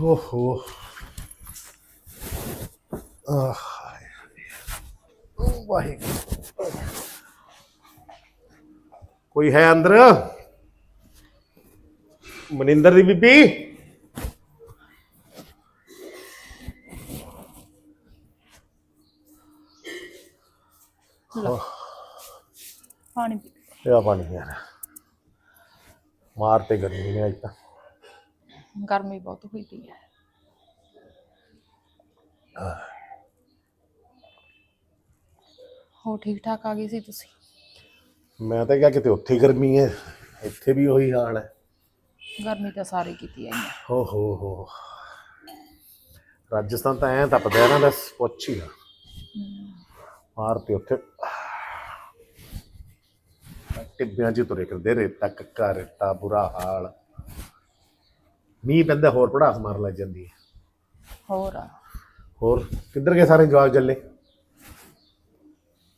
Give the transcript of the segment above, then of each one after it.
ਓਹੋ ਆਹ ਵਾਹਿਗੁਰੂ ਕੋਈ ਹੈ ਅੰਦਰ ਮਨਿੰਦਰ ਦੀ ਬੀਬੀ ਪਾਣੀ ਪੀ ਇਹ ਆ ਪਾਣੀ ਯਾਰ ਮਾਰ ਤੇ ਗਰਮੀ ਨੇ ਅੱਜ ਤਾਂ ਗਰਮੀ ਬਹੁਤ ਹੋਈ ਪਈ ਹੈ। ਹੋ ਠੀਕ ਠਾਕ ਆ ਗਈ ਸੀ ਤੁਸੀਂ? ਮੈਂ ਤਾਂ ਕਿਹਾ ਕਿਤੇ ਉੱਥੇ ਗਰਮੀ ਹੈ ਇੱਥੇ ਵੀ ਉਹੀ ਹਾਲ ਹੈ। ਗਰਮੀ ਤਾਂ ਸਾਰੇ ਕੀਤੀ ਆਈ ਹੈ। ਹੋ ਹੋ ਹੋ। ਰਾਜਸਥਾਨ ਤਾਂ ਐਂ ਤਪਦਾ ਨਾ ਬਸ ਪੁੱਛ ਹੀ ਨਾ। ਮਾਰ ਤੇ ਉੱਥੇ। ਟਿੱਬਿਆਂ 'ਚ ਤੁਰੇ ਫਿਰਦੇ ਰੇਤਾ ਕੱਕਾ ਰੇਤਾ ਬੁਰਾ ਹਾਲ। ਮੀਂਹ ਪੈਂਦਾ ਹੋਰ ਪੜਾਸ ਮਾਰ ਲੱਗ ਜਾਂਦੀ ਹੈ। ਹੋਰ ਆ। ਹੋਰ ਕਿੱਧਰ ਗਏ ਸਾਰੇ ਜਵਾਬ ਜੱਲੇ?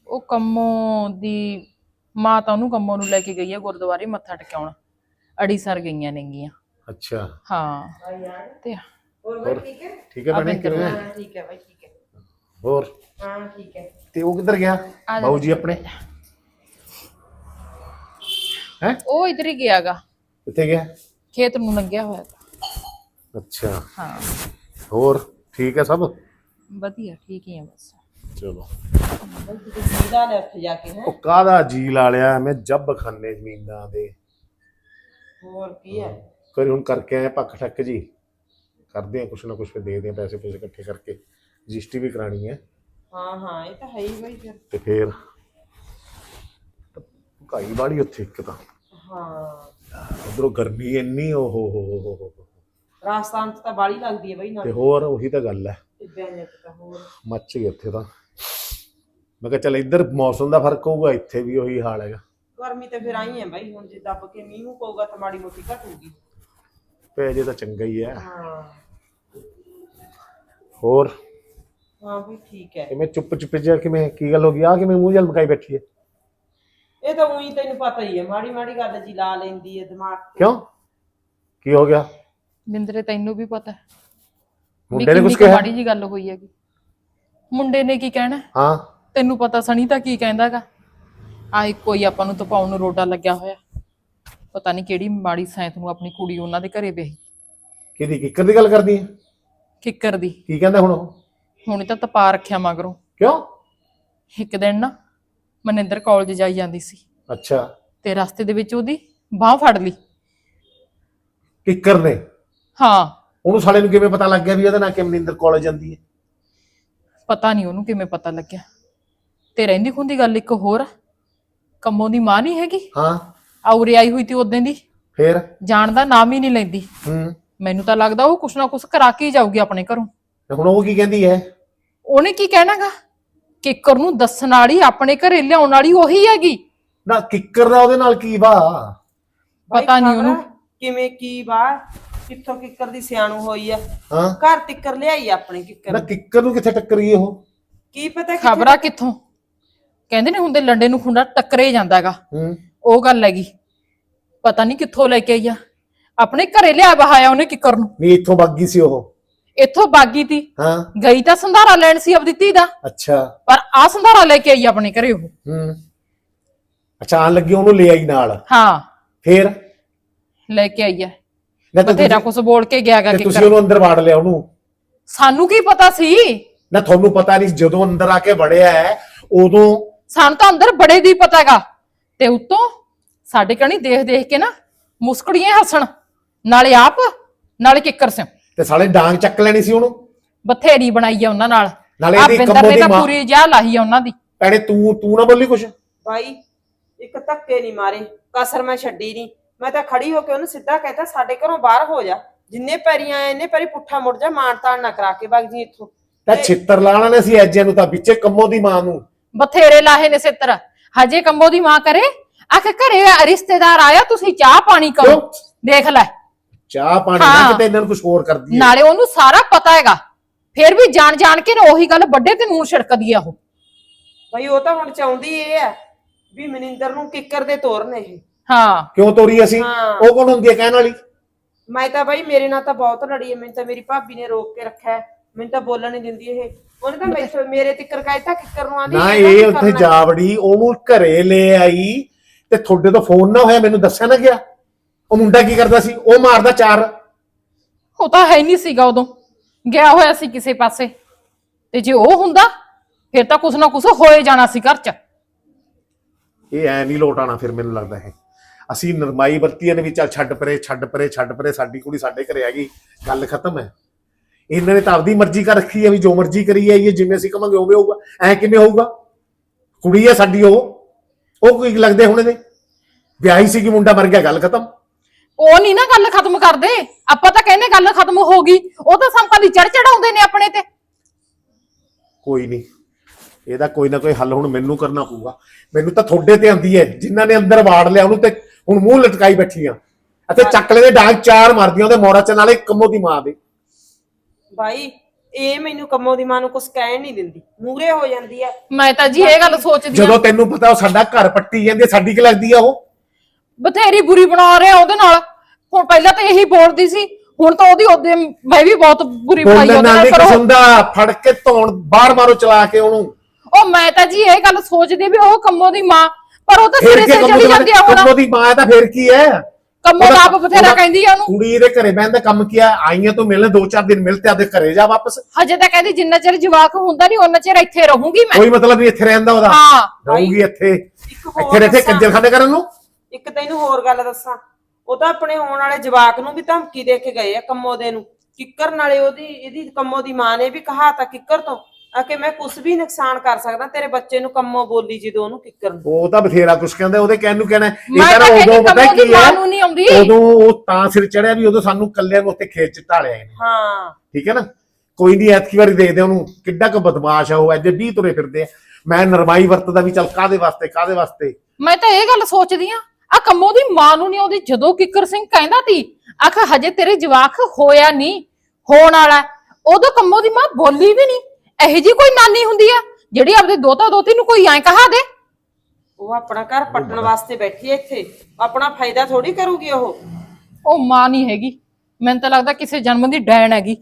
ਉਹ ਕੰਮੋਂ ਦੀ ਮਾਂ ਤਾਂ ਉਹਨੂੰ ਕੰਮੋਂ ਨੂੰ ਲੈ ਕੇ ਗਈ ਹੈ ਗੁਰਦੁਆਰੇ ਮੱਥਾ ਟਿਕਾਉਣ। ਅੜੀਸਰ ਗਈਆਂ ਨੇਗੀਆਂ। ਅੱਛਾ। ਹਾਂ। ਤੇ ਹੋਰ ਠੀਕ ਹੈ ਭੈਣੇ? ਕਿਵੇਂ? ਹੈ? ਠੀਕ ਹੈ ਠੀਕ ਹੈ। ਹੋਰ? ਹਾਂ ਠੀਕ ਹੈ। ਤੇ ਉਹ ਕਿੱਧਰ ਗਿਆ? ਆ ਜਾ। ਬਾਊ ਜੀ ਆਪਣੇ? ਹੈ? ਉਹ ਇਧਰ ਹੀ ਗਿਆਗਾ। ਕਿੱਥੇ ਗਿਆ? ਖੇਤ ਨੂੰ ਲੰਘਿਆ ਹੋਇਆ ਤਾ। ਅੱਛਾ। ਹਾਂ। ਹੋਰ ਠੀਕ ਹੈ ਸਭ? ਵਧੀਆ ਠੀਕ ਹੀ ਆ ਬਸ। ਚਲੋ। ਜੀਦਾ ਲੈ ਉੱਥੇ ਜਾ ਕੇ ਹੈ ਉਹ ਕਾਹਦਾ ਜੀ ਲਾ ਲਿਆ ਮੈਂ ਜੱਬ ਖਾਨੇ ਜ਼ਮੀਨਾਂ ਦੇ। ਹੋਰ ਕੀ ਹੈ ਫਿਰ ਹੁਣ ਕਰਕੇ ਆਏ ਪੱਕ ਠੱਕ ਜੀ। ਕਰਦੇ ਆ ਕੁਛ ਨਾ ਕੁਛ ਫਿਰ ਦੇਖਦੇ ਆ ਪੈਸੇ ਪੂਸੇ ਇਕੱਠੇ ਕਰਕੇ। ਰਜਿਸਟਰੀ ਵੀ ਕਰਾਣੀ ਹੈ। ਹਾਂ ਹਾਂ ਇਹ ਤਾਂ ਹੈ ਹੀ ਭਾਈ ਫਿਰ। ਤੇ ਫਿਰ? ਭਾਈ ਬਾੜੀ ਉੱਥੇ ਇੱਕ ਤਾਂ। ਹਾਂ। ਉਧਰੋਂ ਗਰਮੀ ਇੰਨੀ ਓ ਹੋ ਹੋ ਹੋ ਹੋ। ਰਾਜਸਥਾਨ ਚ ਤਾਂ ਬਾਲੀ ਲੱਗਦੀ ਹੈ ਤੇ ਨਾਲ। ਹੋਰ ਉਹੀ ਤਾਂ ਗੱਲ ਹੈ। ਤਾਂ ਹੋਰ। ਮੱਚ ਗਏ ਇੱਥੇ ਤਾਂ। ਮੈਂ ਕਿਹਾ ਚੱਲ ਇੱਧਰ ਮੌਸਮ ਦਾ ਫ਼ਰਕ ਹੋਊਗਾ ਇੱਥੇ ਵੀ ਉਹੀ ਹਾਲ ਹੈਗਾ। ਗਰਮੀ ਤੇ ਫਿਰ ਆਈ ਹੈ ਭਾਈ ਹੁਣ ਜੇ ਦੱਬ ਕੇ ਮੀਂਹ ਮੂੰਹ ਪਊਗਾ ਤਾਂ ਮਾੜੀ ਮੋਟੀ ਘਟੂਗੀ। ਪੈ ਜੇ ਤਾਂ ਚੰਗਾ ਹੀ ਹੈ। ਹਾਂ। ਹੋਰ? ਹਾਂ ਵੀ ਠੀਕ ਹੈ। ਕਿਵੇਂ ਚੁੱਪ ਚੁੱਪ ਜਿਹਾ ਕਿਵੇਂ ਕੀ ਗੱਲ ਹੋ ਗਈ? ਆ ਕਿਵੇਂ ਮੂੰਹ ਜਲ ਮਕਾਈ ਬੈਠੀ ਹੈ? ਇਹ ਤਾਂ ਉਹੀ ਤੈਨੂੰ ਪਤਾ ਹੀ ਹੈ ਮਾੜੀ ਮਾੜੀ ਗੱਲ ਜੀ ਲਾ ਲੈਂਦੀ ਹੈ ਦਿਮਾਗ ਤੇ। ਕਿਉਂ? ਕੀ ਹੋ ਗਿਆ? ਬਿੰਦਰੇ ਤੈਨੂੰ ਵੀ ਪਤਾ। ਹੈ ਵੀ ਮੁੰਡੇ ਨੇ ਕੁਝ ਕਿਹਾ? ਮਾੜੀ ਜੀ ਗੱਲ ਹੋਈ ਹੈਗੀ। ਮੁੰਡੇ ਨੇ ਕੀ ਕਹਿਣਾ? ਹਾਂ। ਤੈਨੂੰ ਪਤਾ ਸਣੀ ਤਾਂ ਕੀ ਕਹਿੰਦਾਗਾ? ਆ ਕੋਈ ਆਪਾਂ ਨੂੰ ਤਪਾਉਣ ਨੂੰ ਰੋਡਾ ਲੱਗਿਆ ਹੋਇਆ। ਪਤਾ ਨਹੀਂ ਕਿਹੜੀ ਮਾੜੀ ਸੈਂਤ ਨੂੰ ਆਪਣੀ ਕੁੜੀ ਉਹਨਾਂ ਦੇ ਘਰੇ ਵੇਹੀ ਕਿਹਦੀ? ਕਿੱਕਰ ਦੀ ਗੱਲ ਕਰਦੀ ਹੈ? ਕਿੱਕਰ ਦੀ। ਕੀ ਕਹਿੰਦਾ ਹੁਣ ਉਹ? ਹੁਣੇ ਤਾਂ ਤਪਾ ਰੱਖਿਆ ਮਗਰੋਂ। ਕਿਉਂ? ਇੱਕ ਦਿਨ ਨਾ ਮਨਿੰਦਰ ਕਾਲਜ ਜਾਈ ਜਾਂਦੀ ਸੀ। ਅੱਛਾ। ਤੇ ਰਸਤੇ ਦੇ ਵਿੱਚ ਉਹਦੀ ਬਾਹ ਫੜ ਲਈ। ਕਿੱਕਰ ਨੇ? ਹਾਂ। ਉਹਨੂੰ ਸਾਲੇ ਨੂੰ ਕਿਵੇਂ ਪਤਾ ਲੱਗ ਗਿਆ ਵੀ ਇਹਦਾ ਨਾਂ ਕਿਮਨਿੰਦਰ ਕਾਲਜ ਜਾਂਦੀ ਹੈ? ਪਤਾ ਨਹੀਂ ਉਹਨੂੰ ਕਿਵੇਂ ਪਤਾ ਲੱਗਿਆ। ਤੇ ਰਹਿੰਦੀ ਖੁੰਦੀ ਗੱਲ ਇੱਕ ਹੋਰ ਆ। ਕੰਮੋਂ ਦੀ ਮਾਂ ਨਹੀਂ ਹੈਗੀ? ਹਾਂ। ਆਉਰੇ ਆਈ ਹੋਈ ਤੀ ਉਦੋਂ ਦੀ। ਫੇਰ? ਜਾਣ ਦਾ ਨਾਮ ਹੀ ਨਹੀਂ ਲੈਂਦੀ। ਹੂੰ। ਮੈਨੂੰ ਤਾਂ ਲੱਗਦਾ ਉਹ ਕੁਛ ਨਾ ਕੁਛ ਕਰਾ ਕੇ ਹੀ ਜਾਊਗੀ ਆਪਣੇ ਘਰੋਂ। ਤੇ ਹੁਣ ਉਹ ਕੀ ਕਹਿੰਦੀ ਹੈ? ਉਹਨੇ ਕੀ ਕਹਿਣਾਗਾ? ਕਿੱਕਰ ਨੂੰ ਦੱਸਣ ਵਾਲੀ ਆਪਣੇ ਘਰੇ ਲਿਆਉਣ ਵਾਲੀ ਉਹੀ ਹੈਗੀ। ਨਾ ਕਿੱਕਰ ਦਾ ਉਹਦੇ ਨਾਲ ਕੀ ਵਾ ਪਤਾ ਨੀ ਖਬਰ ਉਹਨੂੰ। ਕਿਵੇਂ ਕੀ ਬਾਹਰ ਕਿੱਥੋਂ ਕਿੱਕਰ ਦੀ ਸਿਆਣੂ ਹੋਈ ਆ? ਹਾਂ। ਘਰ ਤਿੱਕਰ ਲਿਆਈ ਆਪਣੇ ਕਿੱਕਰ। ਨਾ ਕਿੱਕਰ ਨੂੰ ਕਿੱਥੇ ਟੱਕਰ ਗਈ ਉਹ? ਕੀ ਪਤਾ ਕਿੱਥੇ- ਖਬਰਾਂ ਕਿੱਥੋਂ? ਕਹਿੰਦੇ ਨੇ ਹੁੰਦੇ ਲੰਡੇ ਨੂੰ ਖੁੰਡਾ ਟੱਕਰੇ ਜਾਂਦਾਗਾ ਹੂੰ। ਉਹ ਗੱਲ ਹੈਗੀ। ਪਤਾ ਨਹੀਂ ਕਿੱਥੋਂ ਲੈ ਕੇ ਆਈਆ ਆਪਣੇ ਘਰੇ ਲਿਆ ਬਹਾਇਆ ਉਹਨੇ ਕਿੱਕਰ ਨੂੰ। ਨਹੀਂ ਇੱਥੋਂ ਗਈ ਸੀ ਉਹ। ਇੱਥੋਂ ਬਾਗੀ ਤੀ। ਹਾਂ। ਗਈ ਤਾਂ ਸੰਧਾਰਾ ਲੈਣ ਸੀ ਆਪਦੀ ਧੀ ਦਾ। ਅੱਛਾ। ਪਰ ਆ ਸੰਧਾਰਾ ਲੈ ਕੇ ਆਈ ਆਪਣੇ ਘਰੇ ਉਹ। ਹੂੰ। ਅੱਛਾ ਆਣ ਲੱਗੀ ਉਹਨੂੰ ਲੈ ਆਈ ਨਾਲ। ਹਾਂ। ਫੇਰ? ਲੈ ਕੇ ਆਈ ਹੈ ਨਾ ਤਾਂ ਬਥੇਰਾ ਤੁਸੀਂ- ਕੁਛ ਬੋਲ ਕੇ ਗਿਆਗਾ ਤੇ ਕਿ ਤੁਸੀਂ ਉਹਨੂੰ ਅੰਦਰ ਵਾੜ ਲਿਆ ਉਹਨੂੰ। ਸਾਨੂੰ ਕੀ ਪਤਾ ਸੀ? ਨਾ ਤੁਹਾਨੂੰ ਪਤਾ ਨਹੀਂ ਜਦੋਂ ਅੰਦਰ ਆ ਕੇ ਵੜਿਆ ਹੈ ਉਦੋਂ ਸਾਨੂੰ ਤਾਂ ਅੰਦਰ ਬੜੇ ਦੀ ਪਤਾਗਾ ਤੇ ਉਤੋਂ ਸਾਡੇ ਕਣੀ ਦੇਖ ਦੇਖ ਕੇ ਨਾ ਮੁਸਕੜੀਆਂ ਹੱਸਣ। ਨਾਲੇ ਆਪ ਨਾਲੇ ਕਿੱਕਰ ਸਿਓ ਤੇ ਸਾਲੇ ਡਾਂਗ ਚੱਕ ਲੈਣੀ ਸੀ ਉਹਨੂੰ। ਬਥੇਰੀ ਬਣਾਈ ਆ ਉਹਨਾਂ ਨਾਲ। ਨਾਲੇ ਇਹਦੀ ਨੇ ਦੀ ਤਾਂ ਮਾਂ ਪੂਰੀ ਜਾ ਲਾਹੀ ਆ ਉਹਨਾਂ ਦੀ। ਭੈਣੇ ਤੂੰ ਤੂੰ ਨਾ ਬੋਲੀ ਕੁਛ। ਭਾਈ ਇੱਕ ਧੱਕੇ ਨਹੀਂ ਮਾਰੇ। ਕਸਰ ਮੈਂ ਛੱਡੀ ਨਹੀਂ ਮੈਂ ਤਾਂ ਖੜੀ ਹੋ ਕੇ ਉਹਨੂੰ ਸਿੱਧਾ ਕਹਿਤਾ ਸਾਡੇ ਘਰੋਂ ਬਾਹਰ ਹੋ ਜਾ। ਜਿੰਨੇ ਪੈਰੀਂ ਆਏ ਨੇ ਪੈਰੀ ਪੁੱਠਾ ਮੁੜ ਜਾ ਮਾਣ ਤਾਣ ਨਾ ਕਰਾ ਕੇ ਵਗ ਜੀ ਇੱਥੋਂ। ਤਾਂ ਛਿੱਤਰ ਲਾਣਾ ਨੇ ਸੀ ਐਜੇ ਨੂੰ ਤਾਂ ਵਿੱਚੇ ਕੰਮੋਂ ਦੀ ਮਾਂ ਨੂੰ। ਬਥੇਰੇ ਲਾਹੇ ਨੇ ਸਿੱਤਰ ਹਜੇ ਕੰਬੋ ਦੀ ਮਾਂ ਕਰੇ? ਆਖ ਘਰੇ ਰਿਸ਼ਤੇਦਾਰ ਆਇਆ ਤੁਸੀਂ ਚਾਹ ਪਾਣੀ ਕਰੋ। ਕਿਉਂ? ਦੇਖ ਲੈ। ਚਾਹ ਪਾਣੀ ਨਾ ਹਾਂ। ਕਿਤੇ ਇਹਨਾਂ ਨੂੰ ਕੁਝ ਹੋਰ ਕਰਦੀ ਹੈ। ਨਾਲੇ ਉਹਨੂੰ ਸਾਰਾ ਪਤਾ ਹੈਗਾ। ਫਿਰ ਵੀ ਜਾਣ ਜਾਣ ਕੇ ਨਾ ਉਹੀ ਗੱਲ ਵੱਡੇ ਤੇ ਨੂਰ ਛਿੜਕਦੀ ਆ ਉਹ। ਭਾਈ ਉਹ ਤਾਂ ਹੁਣ ਚਾਹੁੰਦੀ ਇਹ ਹੈ ਵੀ ਮਨਿੰਦਰ ਨੂੰ ਕਿੱਕਰ ਦੇ ਤੋਰਨ ਇਹ। ਹਾਂ। ਕਿਉਂ ਤੋਰੀ ਅਸੀਂ? ਹਾਂ। ਉਹ ਕੌਣ ਹੁੰਦੀ ਹੈ ਕਹਿਣ ਵਾਲੀ? ਮੈਂ ਤਾਂ ਬਾਈ ਮੇਰੇ ਨਾਲ ਤਾਂ ਬਹੁਤ ਲੜੀ ਹੈ। ਮੈਨੂੰ ਤਾਂ ਮੇਰੀ ਭਾਬੀ ਨੇ ਰੋਕ ਕੇ ਰੱਖਿਆ ਹੈ। ਮੈਨੂੰ ਤਾਂ ਬੋਲਣ ਨਹੀਂ ਦਿੰਦੀ ਇਹ। ਉਹਨੇ ਤਾਂ ਮੈਥੋਂ ਮੇਰੇ ਤਿੱਕਰ ਕਹਿਤਾ ਕਿੱਕਰ ਨੂੰ ਆਂਦੀ ਨਾ ਇਹ ਉੱਥੇ ਜਾਵੜੀ ਉਹਨੂੰ ਘਰੇ ਲੈ ਆਈ ਤੇ ਤੁਹਾਡੇ ਤੋਂ ਫੋਨ ਨਾ ਹੋਇਆ ਮੈਨੂੰ ਦੱਸਿਆ ਨਾ ਗਿਆ। ਉਹ ਮੁੰਡਾ ਕੀ ਕਰਦਾ ਸੀ? ਉਹ ਮਾਰਦਾ ਚਾਰ। ਉਹ ਤਾਂ ਹੈ ਨਹੀਂ ਸੀਗਾ ਉਦੋਂ। ਗਿਆ ਹੋਇਆ ਸੀ ਕਿਸੇ ਪਾਸੇ। ਤੇ ਜੇ ਉਹ ਹੁੰਦਾ ਫਿਰ ਤਾਂ ਕੁਛ ਨਾ ਕੁਛ ਹੋਏ ਜਾਣਾ ਸੀ ਘਰ 'ਚ। ਇਹ ਐ ਨਹੀਂ ਲੋਟ ਆਣਾ ਫਿਰ ਮੈਨੂੰ ਲੱਗਦਾ ਹੈ ਅਸੀਂ ਨਰਮਾਈ ਵਰਤੀਆਂ ਨੇ ਵੀ ਚੱਲ ਛੱਡ ਪਰੇ ਛੱਡ ਪਰੇ ਛੱਡ ਪਰੇ ਸਾਡੀ ਕੁੜੀ ਸਾਡੇ ਘਰੇ ਆ ਗਈ ਗੱਲ ਖਤਮ ਹੈ। ਇਹਨਾਂ ਨੇ ਤਾਂ ਆਪਦੀ ਮਰਜ਼ੀ ਕਰ ਰੱਖੀ ਹੈ ਵੀ ਜੋ ਮਰਜ਼ੀ ਕਰੀ ਜਾਈਏ ਜਿਵੇਂ ਅਸੀਂ ਕਹਾਂਗੇ ਉਵੇਂ ਹੋਊਗਾ ਐ ਕਿਵੇਂ ਹੋਊਗਾ? ਕੁੜੀ ਹੈ ਸਾਡੀ ਉਹ ਉਹ ਕੋਈ ਲੱਗਦੇ ਹੁਣ ਨੇ? ਵਿਆਹੀ ਸੀ ਕਿ ਮੁੰਡਾ ਮਰ ਗਿਆ ਗੱਲ ਖਤਮ। ਉਹ ਨਹੀਂ ਨਾ ਗੱਲ ਖਤਮ ਕਰਦੇ ਆਪਾਂ ਤਾਂ ਕਹਿੰਦੇ ਗੱਲ ਖਤਮ ਹੋ ਗਈ ਉਹ ਤਾਂ ਸੰਕਾਂ ਦੀ ਚੜ ਚੜਾਉਂਦੇ ਨੇ ਆਪਣੇ ਤੇ। ਕੋਈ ਨਹੀਂ ਇਹਦਾ ਕੋਈ ਨਾ ਕੋਈ ਹੱਲ ਹੁਣ ਮੈਨੂੰ ਕਰਨਾ ਪਊਗਾ। ਮੈਨੂੰ ਤਾਂ ਤੁਹਾਡੇ ਤੇ ਆਂਦੀ ਹੈ ਜਿਨ੍ਹਾਂ ਨੇ ਅੰਦਰ ਵਾੜ ਲਿਆ ਉਹਨੂੰ ਤੇ ਹੁਣ ਮੂੰਹ ਲਟਕਾਈ ਬੈਠੀਆਂ ਅਤੇ ਚੱਕਲੇ ਦੇ ਡਾਂਗ ਚਾਰ ਮਾਰਦੀਆਂ ਉਹਦੇ ਮੋਰਾ ਚ ਨਾਲੇ ਕੰਮੋ ਦੀ ਮਾਂ ਦੇ। ਬਾਈ ਇਹ ਮੈਨੂੰ ਕੰਮੋਂ ਦੀ ਮਾਂ ਨੂੰ ਕੁਝ ਕਹਿਣ ਨਹੀਂ ਦਿੰਦੀ। ਮੂਰੇ ਹੋ ਜਾਂਦੀ ਹੈ ਮੈਂ ਤਾਂ ਜੀ ਇਹ ਗੱਲ ਸੋਚਦੀ ਜਦੋਂ ਆ ਤੈਨੂੰ ਪਤਾ ਉਹ ਸਾਡਾ ਘਰ ਪੱਟੀ ਜਾਂਦੀ ਹੈ ਸਾਡੀ ਕੀ ਲੱਗਦੀ ਆ ਉਹ? ਬਥੇਰੀ ਬੁਰੀ ਬਣਾ ਰਿਹਾ ਉਹਦੇ ਨਾਲ। ਹੁਣ ਪਹਿਲਾਂ ਤਾਂ ਇਹੀ ਬੋਲਦੀ ਸੀ ਹੁਣ ਤਾਂ ਉਹਦੀ ਉਹਦੇ ਮੈਂ ਵੀ ਬਹੁਤ ਬੁਰੀ ਬਣਾਈ ਬੋਲਣ ਉਹਦੇ ਨਾਲ ਨਾਲ ਨਹੀਂ ਪਰ ਉਹ- ਕਿਸਮ ਦਾ ਫੜ ਕੇ ਧੌਣ ਬਾਹਰ ਮਾਰੋ ਚਲਾ ਕੇ ਉਹਨੂੰ। ਉਹ ਮੈਂ ਤਾਂ ਜੀ ਇਹ ਗੱਲ ਸੋਚਦੀ ਵੀ ਉਹ ਕੰਮੋ ਦੀ ਮਾਂ ਪਰ ਉਹ ਤਾਂ ਫੇਰ ਸਿਰੇ ਚੜੀ ਦੀ ਜਾਂਦੀ ਆ ਹੁਣ। ਕੰਮੋ ਦੀ ਮਾਂ ਹੈ ਤਾਂ ਫੇਰ ਕੀ ਹੈ? ਕੰਮੋ ਦਾ ਆਪ ਬਥੇਰਾ ਕਹਿੰਦੀ ਆ ਉਹਨੂੰ। ਕੁੜੀ ਦੇ ਘਰੇ ਬਹਿਣ ਦਾ ਕੰਮ ਕੀ ਆ? ਆਈਆਂ ਤੋਂ ਮਿਲਣ ਦੋ ਚਾਰ ਦਿਨ ਮਿਲ ਤੇ ਆਪਦੇ ਘਰੇ ਜਾ ਵਾਪਸ। ਹਜੇ ਤਾਂ ਕਹਿੰਦੀ ਜਿੰਨਾ ਚਿਰ ਜਵਾਕ ਹੁੰਦਾ ਨਹੀਂ ਉਹਨਾਂ ਚਿਰ ਇੱਥੇ ਰਹੂੰਗੀ ਮੈਂ। ਕੋਈ ਮਤਲਬ ਨਹੀਂ ਇੱਥੇ ਰਹਿਣ ਦਾ ਉਹਦਾ। ਹਾਂ। ਰਹੂਗੀ ਇੱਥੇ। ਇੱਕ ਹੋਰ ਇੱਥੇ ਰਹਿ ਕੇ ਦੱਸਾਂ। ਕੰਜਰਖਾਨੇ ਕਰਨ ਨੂੰ? ਇੱਕ ਤੈਨੂੰ ਹੋਰ ਗੱਲ ਦੱਸਾਂ। ਉਹ ਤਾਂ ਆਪਣੇ ਹੋਣ ਵਾਲੇ ਜਵਾਕ ਨੂੰ ਵੀ ਧਮਕੀ ਦੇ ਕੇ ਗਏ ਆ ਕੰਮੋ ਦੇ ਨੂੰ। ਕਿੱਕਰ ਨਾਲੇ ਉਹਦੀ ਇਹਦੀ ਕੰਮੋ ਦੀ ਮਾਂ ਨੇ ਵੀ ਕਹਾ ਤਾ ਕਿੱਕਰ ਤੋਂ। ਆ ਕਿ ਮੈਂ ਕੁਝ ਵੀ ਨੁਕਸਾਨ ਕਰ ਸਕਦਾ ਤੇਰੇ ਬੱਚੇ ਨੂੰ ਕੰਮੋ ਬੋਲੀ ਜਦੋਂ ਉਹਨੂੰ ਕਿੱਕਰ ਨੂੰ ਉਹ ਤਾਂ ਬਥੇਰਾ ਕੁਛ ਕਹਿੰਦਾ ਉਹਦੇ ਕਹਿਣ ਨੂੰ ਕਹਿਣਾ ਇਹ ਮੈਂ ਤਾਂ ਕਹਿੰਦੀ ਉਦੋਂ ਪਤਾ ਕੰਮੋ ਦੀ ਕੀ ਹੈ ਮਾਂ ਨੂੰ ਨਹੀਂ ਆਉਂਦੀ। ਉਦੋਂ ਉਹ ਤਾਂ ਸਿਰ ਚੜਿਆ ਵੀ ਉਦੋਂ ਸਾਨੂੰ ਕੱਲਿਆਂ ਨੂੰ ਉੱਥੇ ਖੇਤ ਚ ਢਾਲਿਆ ਇਹਨੇ। ਹਾਂ। ਠੀਕ ਹੈ ਨਾ? ਕੋਈ ਨਹੀਂ ਐਤਕੀ ਵਾਰੀ ਦੇਖਦੇ ਉਹਨੂੰ ਕਿੱਡਾ ਕੁ ਬਦਮਾਸ਼ ਆ ਉਹ ਐਜੇ 20 ਤੁਰੇ ਫਿਰਦੇ ਆ। ਮੈਂ ਨਰਮਾਈ ਵਰਤਦਾ ਵੀ ਚੱਲ ਕਾਦੇ ਵਾਸਤੇ ਕਾਦੇ ਵਾਸਤੇ? ਮੈਂ ਤਾਂ ਇਹ ਗੱਲ ਸੋਚਦੀ ਆ ਆ ਕੰਮੋ ਦੀ ਮਾਂ ਨੂੰ ਨਹੀਂ ਆਉਂਦੀ ਜਦੋਂ ਕਿੱਕਰ ਸਿੰਘ ਕਹਿੰਦਾ ਤੀ ਆਖ ਹਜੇ ਤੇਰੇ ਜਵਾਕ ਹੋਇਆ ਨਹੀਂ ਹੋਣ ਵਾਲਾ ਉਦੋਂ ਕੰਮੋ ਦੀ ਮਾਂ ਬੋਲੀ ਵੀ ਨਹੀਂ ਇਹੋ ਜੀ ਕੋਈ ਨਾਨੀ ਹੁੰਦੀ ਆ ਜਿਹੜੀ ਆਪਦੇ ਦੋਤਾ ਦੋਤੀ ਨੂੰ ਕੋਈ ਐਂ ਕਹਾ ਦੇ? ਉਹ ਆਪਣਾ ਘਰ ਪੱਟਣ ਵਾਸਤੇ ਬੈਠੀ ਇੱਥੇ। ਆਪਣਾ ਫਾਇਦਾ ਥੋੜੀ ਕਰੂਗੀ ਉਹ। ਉਹ ਮਾਂ ਨਹੀਂ ਹੈਗੀ। ਮੈਨੂੰ ਤਾਂ ਲੱਗਦਾ ਕਿਸੇ ਜਨਮ ਦੀ ਡੈਣ ਹੈਗੀ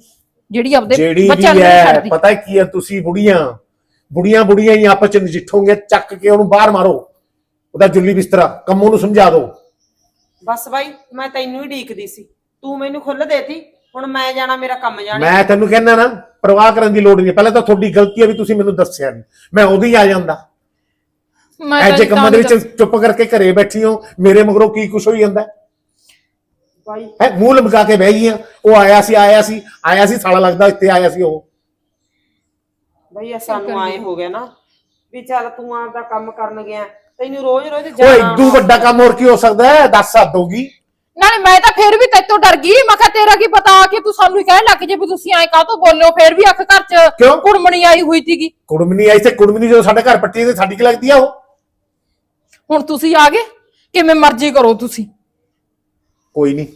ਜਿਹੜੀ ਆਪਦੇ ਜਿਹੜੀ ਬੱਚਿਆਂ ਵੀ ਨੂੰ ਨਹੀਂ ਹੈ ਛੱਡਦੀ। ਪਤਾ ਕੀ ਹੈ ਤੁਸੀਂ ਬੁੜੀਆਂ। ਬੁੜੀਆਂ ਬੁੜੀਆਂ ਹੀ ਆਪਸ ਚ ਨਜਿੱਠੋਗੇ ਚੱਕ ਕੇ ਉਹਨੂੰ ਬਾਹਰ ਮਾਰੋ। ਉਹਦਾ ਜੁੱਲੀ ਬਿਸਤਰਾ ਕੰਮੋਂ ਨੂੰ ਸਮਝਾ ਦਿਓ। ਬਸ ਬਾਈ ਮੈਂ ਤੈਨੂੰ ਹੀ ਢੀਕਦੀ ਸੀ। ਤੂੰ ਮੈਨੂੰ ਖੁੱਲ ਦੇਤੀ। ਹੁਣ ਮੈਂ ਜਾਣਾ ਮੇਰਾ ਕੰਮ ਜਾਣੇ। ਮੈਂ ਤੈਨੂੰ ਕਹਿੰਦਾ ਨਾ ਪਰਵਾਹ ਕਰਨ ਦੀ ਲੋੜ ਨਹੀਂ। ਪਹਿਲਾਂ ਤਾਂ ਤੁਹਾਡੀ ਗਲਤੀ ਹੈ ਵੀ ਤੁਸੀਂ ਮੈਨੂੰ ਦੱਸਿਆ ਨਹੀਂ ਮੈਂ ਉਦੋਂ ਹੀ ਆ ਜਾਂਦਾ। ਮੈਂ ਐਜੇ ਜੀ ਤਾਂ ਕੰਮਾਂ ਦੇ ਵਿੱਚ ਚੁੱਪ ਕਰਕੇ ਘਰੇ ਬੈਠੀ ਹੋ ਮੇਰੇ ਮਗਰੋਂ ਕੀ ਕੁਛ ਹੋਈ ਜਾਂਦਾ? ਬਾਈ। ਹੈ ਮੂੰਹ ਲਮਕਾ ਕੇ ਬਹਿ ਗਈ ਆ ਉਹ ਆਇਆ ਸੀ ਆਇਆ ਸੀ ਆਇਆ ਸੀ ਸਾਲਾ ਲੱਗਦਾ ਇੱਥੇ ਆਇਆ ਸੀ ਉਹ। ਬਈ ਇਹ ਸਾਨੂੰ ਆਏ ਹੋ ਗਿਆ ਨਾ ਵੀ ਚੱਲ ਤੂੰ ਆਪਦਾ ਕੰਮ ਕਰਨ ਗਿਆ। ਤੈਨੂੰ ਰੋਜ਼ ਰੋਜ਼ ਉਹ ਜਾਣਾ। ਇਦੋਂ ਵੱਡਾ ਕੰਮ ਹੋਰ ਕੀ ਹੋ ਸਕਦਾ ਹੈ? ਦੱਸ ਹੱਦ ਹੋਗੀ ਨਾਲੇ ਮੈਂ ਤਾਂ ਫੇਰ ਵੀ ਤੇਤੋਂ ਡਰ ਗਈ। ਮੈਂ ਕਿਹਾ ਤੇਰਾ ਕੀ ਪਤਾ ਆ ਕਿ ਤੂੰ ਸਾਨੂੰ ਹੀ ਕਹਿਣ ਲੱਗ ਜੇ ਵੀ ਤੁਸੀਂ ਐਂ ਕਾਹਤੋਂ ਬੋਲਿਓ ਫੇਰ ਵੀ ਅੱਖ ਘਰ ਚ ਕਿਉਂ? ਕੁੜਮਣੀ ਆਈ ਹੋਈ ਸੀਗੀ। ਕੁੜਮਣੀ ਆਈ ਤੇ ਕੁੜਮਣੀ ਜਦੋਂ ਸਾਡੇ ਘਰ ਪੱਟੀ ਤੇ ਸਾਡੀ ਕੀ ਲੱਗਦੀ ਆ ਉਹ? ਹੁਣ ਤੁਸੀਂ ਆ ਗਏ? ਕਿਵੇਂ ਮਰਜ਼ੀ ਕਰੋ ਤੁਸੀਂ? ਕੋਈ ਨਹੀਂ।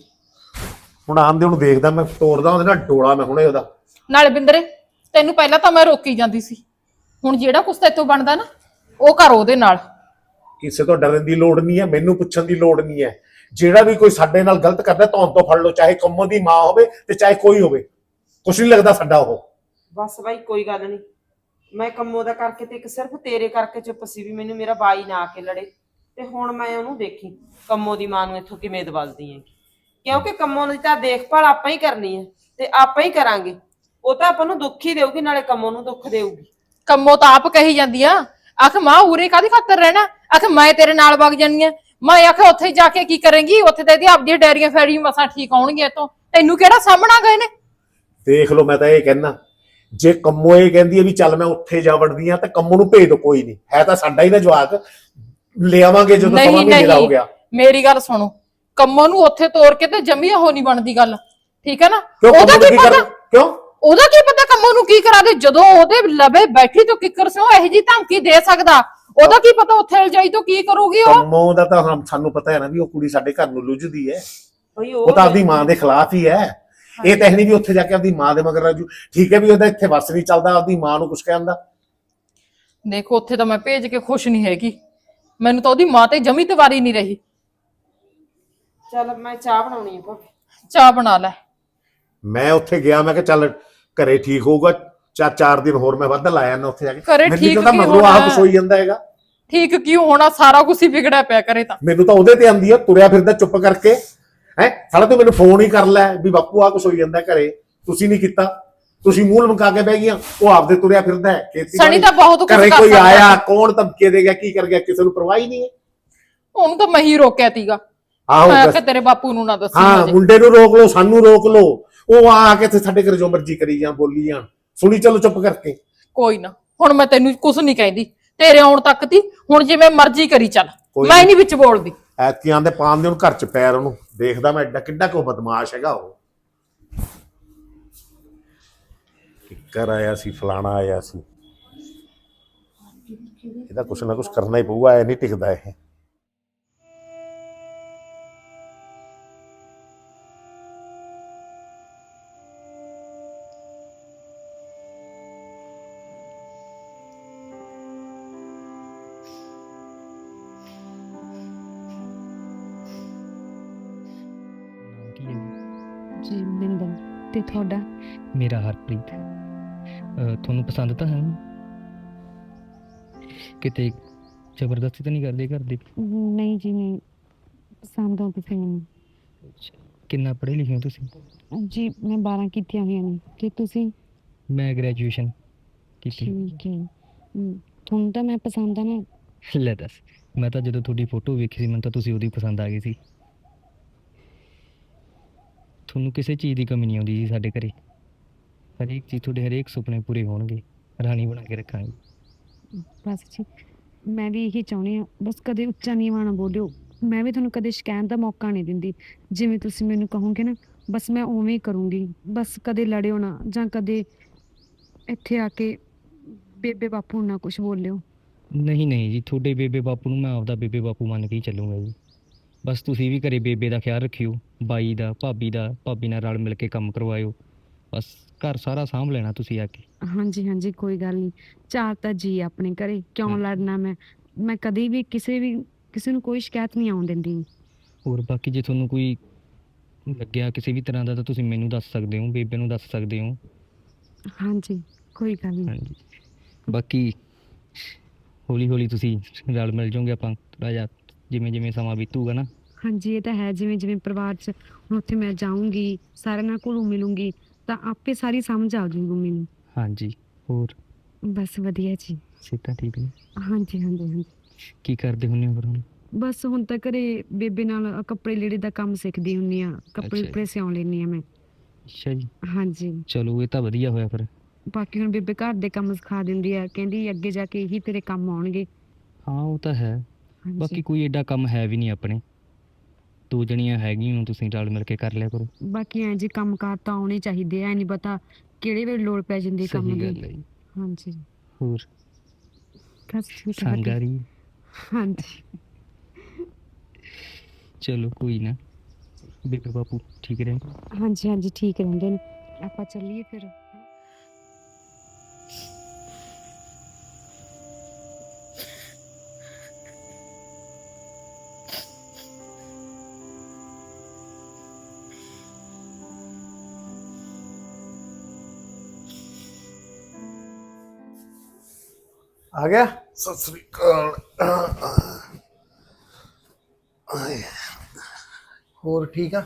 ਹੁਣ ਆਂਦੇ ਉਹਨੂੰ ਦੇਖਦਾ ਮੈਂ ਤੋੜਦਾ ਉਹਦੇ ਨਾਲ ਡੋਲਾ ਮੈਂ ਹੁਣੇ ਉਹਦਾ। ਨਾਲੇ ਬਿੰਦਰੇ ਤੈਨੂੰ ਪਹਿਲਾਂ ਤਾਂ ਮੈਂ ਰੋਕੀ ਜਾਂਦੀ ਸੀ। ਹੁਣ ਜਿਹੜਾ ਕੁਛ ਤੇਤੋਂ ਬਣਦਾ ਨਾ ਉਹ ਕਰ ਉਹਦੇ ਨਾਲ। ਕਿਸੇ ਤੋਂ ਡਰਨ ਦੀ ਲੋੜ ਨਹੀਂ ਹੈ ਮੈਨੂੰ ਪੁੱਛਣ ਦੀ ਲੋੜ ਨਹੀਂ ਹੈ। ਜਿਹੜਾ ਵੀ ਕੋਈ ਸਾਡੇ ਨਾਲ ਗਲਤ ਕਰਦਾ ਧੌਣ ਤੋਂ ਫੜ ਲਓ ਚਾਹੇ ਕੰਮੋਂ ਦੀ ਮਾਂ ਹੋਵੇ ਤੇ ਚਾਹੇ ਕੋਈ ਹੋਵੇ। ਕੁਛ ਨਹੀਂ ਲੱਗਦਾ ਸਾਡਾ ਉਹ। ਬਸ ਬਾਈ ਕੋਈ ਗੱਲ ਨਹੀਂ ਮੈਂ ਕੰਮੋ ਦਾ ਕਰਕੇ ਤੇ ਇੱਕ ਸਿਰਫ ਤੇਰੇ ਕਰਕੇ ਚੁੱਪ ਸੀ ਵੀ ਮੈਨੂੰ ਮੇਰਾ ਬਾਈ ਨਾ ਆ ਕੇ ਲੜੇ। ਤੇ ਹੁਣ ਮੈਂ ਉਹਨੂੰ ਦੇਖੀ ਕੰਮੋ ਦੀ ਮਾਂ ਨੂੰ ਇੱਥੋਂ ਕਿਵੇਂ ਦਬਲਦੀ ਹੈ ਕਿਉਂਕਿ ਕੰਮੋ ਦੀ ਤਾਂ ਦੇਖਭਾਲ ਆਪਾਂ ਹੀ ਕਰਨੀ ਹੈ ਤੇ ਆਪਾਂ ਹੀ ਕਰਾਂਗੇ। ਉਹ ਤਾਂ ਆਪਾਂ ਨੂੰ ਦੁੱਖ ਹੀ ਦੇਊਗੀ ਨਾਲੇ ਕੰਮੋ ਨੂੰ ਦੁੱਖ ਦੇਊਗੀ। ਕੰਮੋ ਤਾਂ ਆਪ ਕਹੀ ਜਾਂਦੀ ਆ ਆਖ ਮਾਂ ਉਰੇ ਕਾਦੀ ਖਾਤਰ ਰਹਿਣਾ? ਆਖ ਮੈਂ ਤੇਰੇ ਨਾਲ ਵਗ ਜਾਨੀ ਆ। ਮੈਂ ਆਖ ਉੱਥੇ ਜਾ ਕੇ ਕੀ ਕਰੇਂਗੀ? ਉੱਥੇ ਤੇ ਇਹਦੀ ਆਪਦੀ ਡੈਰੀਆਂ ਫੈਰੀ ਮਸਾਂ ਠੀਕ ਆਉਣਗੀਆਂ ਤੋਂ। ਤੈਨੂੰ ਕਿਹੜਾ ਸਾਹਮਣਾ ਗਏ ਨੇ ਦੇਖ ਲਓ ਮੈਂ ਤਾਂ ਇਹ ਕਹਿਣਾ ਜੇ ਕੰਮੋ ਇਹ ਕਹਿੰਦੀ ਹੈ ਵੀ ਚੱਲ ਮੈਂ ਉੱਥੇ ਜਾ ਵੜਦੀ ਆ ਤਾਂ ਕੰਮੋ ਨੂੰ ਭੇਜ ਦੋ ਕੋਈ ਨਹੀਂ। ਹੈ ਤਾਂ ਸਾਡਾ ਹੀ ਨਾ ਜਵਾਕ। ਲਿਆਵਾਂਗੇ ਜਦੋਂ ਸਮਾਂ ਮਹੀਨੇ ਹੋ ਗਿਆ। ਮੇਰੀ ਗੱਲ ਸੁਣੋ। ਕੰਮੋ ਨੂੰ ਉੱਥੇ ਤੋੜ ਕੇ ਤੇ ਜੰਮੀ ਉਹ ਨਹੀਂ ਬਣਦੀ ਗੱਲ। ਠੀਕ ਹੈ ਨਾ? ਕਿਉਂ ਉਹਦਾ ਕੀ ਪਤਾ? ਕਿਉਂ? ਉਹਦਾ ਕੀ ਪਤਾ ਕੰਮੋ ਨੂੰ ਕੀ ਕਰਾ ਦੇ? ਜਦੋਂ ਉਹਦੇ ਲਵੇ ਬੈਠੀ ਤੋਂ ਕਿੱਕਰ ਸਿਓ ਇਹੋ ਜੀ ਧਮਕੀ ਦੇ ਸਕਦਾ। ਉਹਦਾ ਕੀ ਪਤਾ ਉੱਥੇ ਲਜਾਈ ਤੋਂ ਕੀ ਕਰੂਗੀ ਉਹ? ਕੰਮੋ ਦਾ ਤਾਂ ਹਮ- ਸਾਨੂੰ ਪਤਾ ਹੈ ਨਾ ਵੀ ਉਹ ਕੁੜੀ ਸਾਡੇ ਘਰ ਨੂੰ ਲੁੱਝਦੀ ਹੈ। ਬਈ ਉਹ ਤਾਂ ਆਪਦੀ ਮਾਂ ਦੇ ਖਿਲਾਫ ਹੀ ਹੈ। ਇਹ ਤਾਂ ਇਹ ਨਹੀਂ ਵੀ ਉੱਥੇ ਜਾ ਕੇ ਆਪਦੀ ਮਾਂ ਦੇ ਮਗਰ ਰਾਜੂ ਠੀਕ ਹੈ ਵੀ ਉਹਦਾ ਇੱਥੇ ਵਸ ਨਹੀਂ ਚੱਲਦਾ ਆਪਦੀ ਮਾਂ ਨੂੰ ਕੁਝ ਕਹਿੰਦਾ ਦੇਖੋ ਉੱਥੇ ਤਾਂ ਮੈਂ ਭੇਜ ਕੇ ਖੁਸ਼ ਨਹੀਂ ਹੈਗੀ। ਮੈਨੂੰ ਤਾਂ ਉਹਦੀ ਮਾਂ ਤੇ ਜਮੀ ਤਵਾਰੀ ਨਹੀਂ ਰਹੀ। ਚੱਲ ਮੈਂ ਚਾਹ ਬਣਾਉਣੀ ਹੈ ਭਾਬੀ। ਚਾਹ ਬਣਾ ਲੈ। ਮੈਂ ਉੱਥੇ ਗਿਆ ਮੈਂ ਕਿਹਾ ਚੱਲ ਘਰੇ ਠੀਕ ਹੋਊਗਾ। ਚਾਰ ਚਾਰ ਦਿਨ ਹੋਰ ਮੈਂ ਵੱਧ ਲਾਇਆ ਨਾ ਉੱਥੇ ਜਾ ਕੇ। ਠੀਕ ਕਹਿੰਦਾ ਕੀ ਮਗਰੋਂ ਆਹ ਹੋਣਾ? ਕੁਛ ਹੋਈ ਜਾਂਦਾ ਹੈਗਾ। ਠੀਕ ਕਿਉਂ ਹੋਣਾ? ਸਾਰਾ ਕੁਝ ਹੀ ਵਿਗੜਿਆ ਪਿਆ ਕਰੇ ਤਾਂ। ਮੈਨੂੰ ਤਾਂ ਉਹਦੇ ਤੇ ਆਂਦੀ ਆ ਤੁਰਿਆ ਫਿਰਦਾ ਚੁੱਪ ਕਰਕੇ। ਹੈ? ਸਾਲਾ ਤੂੰ ਮੈਨੂੰ ਫੋਨ ਹੀ ਕਰ ਲੈ ਵੀ ਬਾਪੂ ਆ ਕੁਛ ਹੋਈ ਜਾਂਦਾ ਘਰੇ। ਤੁਸੀਂ ਨਹੀਂ ਕੀਤਾ। ਤੁਸੀਂ ਮੂੰਹ ਲਮਕਾ ਕੇ ਬਹਿ ਗਈਆਂ। ਉਹ ਆਪਦੇ ਤੁਰਿਆ ਫਿਰਦਾ ਹੈ ਖੇਤੀ ਸਣੀ ਤਾਂ ਬਹੁਤ ਕੁਝ ਘਰੇ ਕਰ ਕੋਈ ਸਕਦਾ। ਆਇਆ। ਕੌਣ ਧਮਕੇ ਦੇ ਗਿਆ ਕੀ ਕਰ ਗਿਆ ਕਿਸੇ ਨੂੰ ਪਰਵਾਹ ਹੀ ਨਹੀਂ ਹੈ। ਉਹਨੂੰ ਤਾਂ ਮੈਂ ਹੀ ਰੋਕਿਆ ਤੀਗਾ ਆਹੋ ਮੈਂ ਬਸ। ਕਿ ਤੇਰੇ ਬਾਪੂ ਨੂੰ ਨਾ ਦੱਸੀ ਹਾਂ ਹਜੇ। ਮੁੰਡੇ ਨੂੰ ਰੋਕ ਲਓ ਸਾਨੂੰ ਰੋਕ ਲਓ। ਉਹ ਆ ਕੇ ਇੱਥੇ ਸਾਡੇ ਘਰ ਜੋ ਮਰਜ਼ੀ ਕਰੀ ਜਾਂ ਬੋਲੀ ਜਾਣ। ਸੁਣੀ ਚਲੋ ਚੁੱਪ ਕਰਕੇ। ਕੋਈ ਨਾ ਹੁਣ ਮੈਂ ਤੈਨੂੰ ਕੁਝ ਨਹੀਂ ਕਹਿੰਦੀ। ਤੇਰੇ ਆਉਣ ਤੱਕ ਦੀ ਹੁਣ ਜਿਵੇਂ ਮਰਜ਼ੀ ਕਰੀ ਚੱਲ। ਕੋਈ ਮੈਂ ਨਹੀਂ ਵਿੱਚ ਬੋਲਦੀ। ਐਤਕੀਆਂ ਦੇ ਪਾਣ ਦੇ ਉਹਨੂੰ ਘਰ ਚ ਪੈਰ ਉਹਨੂੰ ਦੇਖਦਾ ਮੈਂ ਐਡਾ ਕਿੱਡਾ ਕੋ ਬਦਮਾਸ਼ ਹੈਗਾ ਉਹ। ਕਿੱਕਰ ਆਇਆ ਸੀ ਫਲਾਣਾ ਆਇਆ ਸੀ। ਇਹਦਾ ਕੁਛ ਨਾ ਕੁਛ ਕਰਨਾ ਹੀ ਪਊਗਾ ਐ ਨਹੀਂ ਟਿਕਦਾ ਇਹ। ਹੈ ਜੀ ਬਿੰਦਲ ਤੇ ਤੁਹਾਡਾ? ਮੇਰਾ ਹਰਪ੍ਰੀਤ। ਅਹ ਤੁਹਾਨੂੰ ਪਸੰਦ ਤਾਂ ਹੈ ਨਾ? ਕਿਤੇ ਜ਼ਬਰਦਸਤੀ ਤਾਂ ਨਹੀਂ ਕਰਦੇ ਘਰ ਦੇ? ਨਹੀਂ ਜੀ ਨਹੀਂ। ਪਸੰਦ ਹੋ ਤੁਸੀਂ ਮੈਨੂੰ। ਕਿੰਨਾ ਪੜ੍ਹੇ ਲਿਖੇ ਹੋ ਤੁਸੀਂ? ਜੀ ਮੈਂ 12 ਕੀਤੀਆਂ ਹੋਈਆਂ ਨੇ। ਤੇ ਤੁਸੀਂ? ਮੈਂ ਗ੍ਰੈਜੂਏਸ਼ਨ ਕੀਤੀ। ਠੀਕ ਹੈ। ਹਮ, ਤੁਹਾਨੂੰ ਤਾਂ ਮੈਂ ਪਸੰਦ ਆ ਨਾ। ਲੈ ਦੱਸ। ਮੈਂ ਤਾਂ ਜਦੋਂ ਤੁਹਾਡੀ ਫੋਟੋ ਵੇਖੀ ਸੀ ਮੈਨੂੰ ਤਾਂ ਤੁਸੀਂ ਉਹਦੀ ਪਸੰਦ ਆ ਗਈ ਸੀ। ਤੁਹਾਨੂੰ ਕਿਸੇ ਚੀਜ਼ ਦੀ ਕਮੀ ਨਹੀਂ ਆਉਂਦੀ ਜੀ ਸਾਡੇ ਘਰੇ। ਹਰੇਕ ਚੀਜ਼ ਤੁਹਾਡੇ ਹਰੇਕ ਸੁਪਨੇ ਪੂਰੇ ਹੋਣਗੇ। ਰਾਣੀ ਬਣਾ ਕੇ ਰੱਖਾਂਗੇ। ਬਸ ਜੀ ਮੈਂ ਵੀ ਇਹੀ ਚਾਹੁੰਦੀ ਹਾਂ ਬਸ ਕਦੇ ਉੱਚਾ ਨੀਵਾਂ ਨਾ ਬੋਲਿਓ। ਮੈਂ ਵੀ ਤੁਹਾਨੂੰ ਕਦੇ ਸ਼ਿਕਾਇਤ ਦਾ ਮੌਕਾ ਨਹੀਂ ਦਿੰਦੀ। ਜਿਵੇਂ ਤੁਸੀਂ ਮੈਨੂੰ ਕਹੋਗੇ ਨਾ ਬਸ ਮੈਂ ਉਵੇਂ ਹੀ ਕਰੂੰਗੀ। ਬਸ ਕਦੇ ਲੜਿਓ ਨਾ ਜਾਂ ਕਦੇ ਇੱਥੇ ਆ ਕੇ ਬੇਬੇ ਬਾਪੂ ਨੂੰ ਨਾ ਕੁਝ ਬੋਲਿਓ। ਨਹੀਂ ਨਹੀਂ ਜੀ ਤੁਹਾਡੇ ਬੇਬੇ ਬਾਪੂ ਨੂੰ ਮੈਂ ਆਪਦਾ ਬੇਬੇ ਬਾਪੂ ਮੰਨ ਕੇ ਹੀ ਚੱਲੂੰਗਾ ਜੀ। ਬਸ ਤੁਸੀਂ ਵੀ ਘਰੇ ਬੇਬੇ ਦਾ ਖਿਆਲ ਰੱਖਿਓ ਬਾਈ ਦਾ ਭਾਬੀ ਦਾ ਭਾਬੀ ਨਾਲ ਰਲ ਮਿਲ ਕੇ ਕੰਮ ਕਰਵਾਇਓ। ਬਸ ਘਰ ਸਾਰਾ ਸਾਂਭ ਲੈਣਾ ਤੁਸੀਂ ਆ ਕੇ। ਹਾਂਜੀ ਹਾਂਜੀ ਕੋਈ ਗੱਲ ਨਹੀਂ। ਚਾਰ ਤਾਂ ਜੀ ਆਪਣੇ ਘਰੇ ਕਿਉਂ। ਲੜਨਾ ਮੈਂ? ਮੈਂ ਕਦੇ ਵੀ ਕਿਸੇ ਵੀ ਕਿਸੇ ਨੂੰ ਕੋਈ ਸ਼ਿਕਾਇਤ ਨਹੀਂ ਆਉਣ ਦਿੰਦੀ। ਹੋਰ ਬਾਕੀ ਜੇ ਤੁਹਾਨੂੰ ਕੋਈ ਲੱਗਿਆ ਕਿਸੇ ਵੀ ਤਰ੍ਹਾਂ ਦਾ ਤਾਂ ਤੁਸੀਂ ਮੈਨੂੰ ਦੱਸ ਸਕਦੇ ਹੋ ਬੇਬੇ ਨੂੰ ਦੱਸ ਸਕਦੇ ਹੋ। ਹਾਂਜੀ ਕੋਈ ਗੱਲ ਨਹੀਂ। ਹਾਂਜੀ। ਬਾਕੀ ਹੌਲੀ ਹੌਲੀ ਤੁਸੀਂ ਰਲ ਮਿਲ ਜਾਓਗੇ ਆਪਾਂ ਥੋੜਾ ਜਿਹਾ। ਜਿਵੇਂ ਜਿਵੇਂ ਸਮਾਂ ਬੀਤੂਗਾ ਨਾ। ਹਾਂਜੀ ਇਹ ਤਾਂ ਹੈ ਜਿਵੇਂ ਜਿਵੇਂ ਪਰਿਵਾਰ 'ਚ ਹੁਣ ਉੱਥੇ ਮੈਂ ਜਾਊਂਗੀ ਸਾਰਿਆਂ ਨਾਲ ਘੁਲੂ ਮਿਲੂੰਗੀ ਤਾਂ ਆਪੇ ਸਾਰੀ ਸਮਝ ਆ ਜਾਊਗੀ ਮੈਨੂੰ। ਹਾਂਜੀ ਹੋਰ? ਬਸ ਵਧੀਆ ਜੀ। ਸਿੱਧਾ ਠੀਕ ਨੇ? ਹਾਂਜੀ ਹਾਂਜੀ ਹਾਂਜੀ। ਕੀ ਕਰਦੇ ਹੁੰਦੇ ਹੋ ਫਿਰ ਹੁਣ? ਬਸ ਹੁਣ ਤਾਂ ਘਰੇ ਬੇਬੇ ਨਾਲ ਕੱਪੜੇ ਲੀੜੇ ਦਾ ਕੰਮ ਸਿੱਖਦੀ ਹੁੰਨੀ ਆ ਕੱਪੜੇ ਅੱਛਾ ਜੀ। ਸਿਉਣ ਲੈਣੀ ਆ ਮੈਂ। ਅੱਛਾ ਜੀ। ਹਾਂਜੀ। ਚਲੋ ਇਹ ਤਾਂ ਵਧੀਆ ਹੋਇਆ ਫਿਰ। ਬਾਕੀ ਹੁਣ ਬੇਬੇ ਘਰ ਦੇ ਕੰਮ ਸਿਖਾ ਦਿੰਦੀ ਆ ਕਹਿੰਦੀ ਅੱਗੇ ਜਾ ਕੇ ਇਹੀ ਤੇਰੇ ਕੰਮ ਆਉਣਗੇ। ਹਾਂ ਉਹ ਤਾਂ ਹੈ। ਬਾਕੀ ਕੋਈ ਐਡਾ ਕੰਮ ਹੈ ਵੀ ਨਹੀਂ ਆਪਣੇ। ਦੋ ਜਣੀਆਂ ਹੈਗੀਆਂ ਹੋ ਤੁਸੀਂ ਰਲ ਮਿਲ ਕੇ ਕਰ ਲਿਆ ਕਰੋ। ਬਾਕੀ ਐਂ ਜੀ ਕੰਮ ਕਾਰ ਤਾਂ ਆਉਣੇ ਚਾਹੀਦੇ ਐ ਨਹੀਂ ਪਤਾ ਕਿਹੜੇ ਵੇਲੇ ਲੋੜ ਪੈ ਜਾਂਦੀ ਕੰਮ ਸਹੀ ਦੀ। ਗੱਲ ਹੈ ਜੀ। ਹਾਂਜੀ। ਹੋਰ? ਬਸ ਠੀਕ ਹੈ ਵਧੀਆ। ਸੰਗਾਰੀ? ਹਾਂਜੀ। ਚਲੋ ਕੋਈ ਨਾ। ਬੇਬੇ ਬਾਪੂ ਠੀਕ ਰਹੇ ਹਾਂਜੀ ਹਾਂਜੀ ਠੀਕ ਰਹਿੰਦੇ ਨੇ। ਆਪਾਂ ਚੱਲੀਏ ਫਿਰ। ਆ ਗਿਆ? ਸਤਿ ਸ੍ਰੀ ਅਕਾਲ। ਆਏ, ਹੋਰ ਠੀਕ ਆ?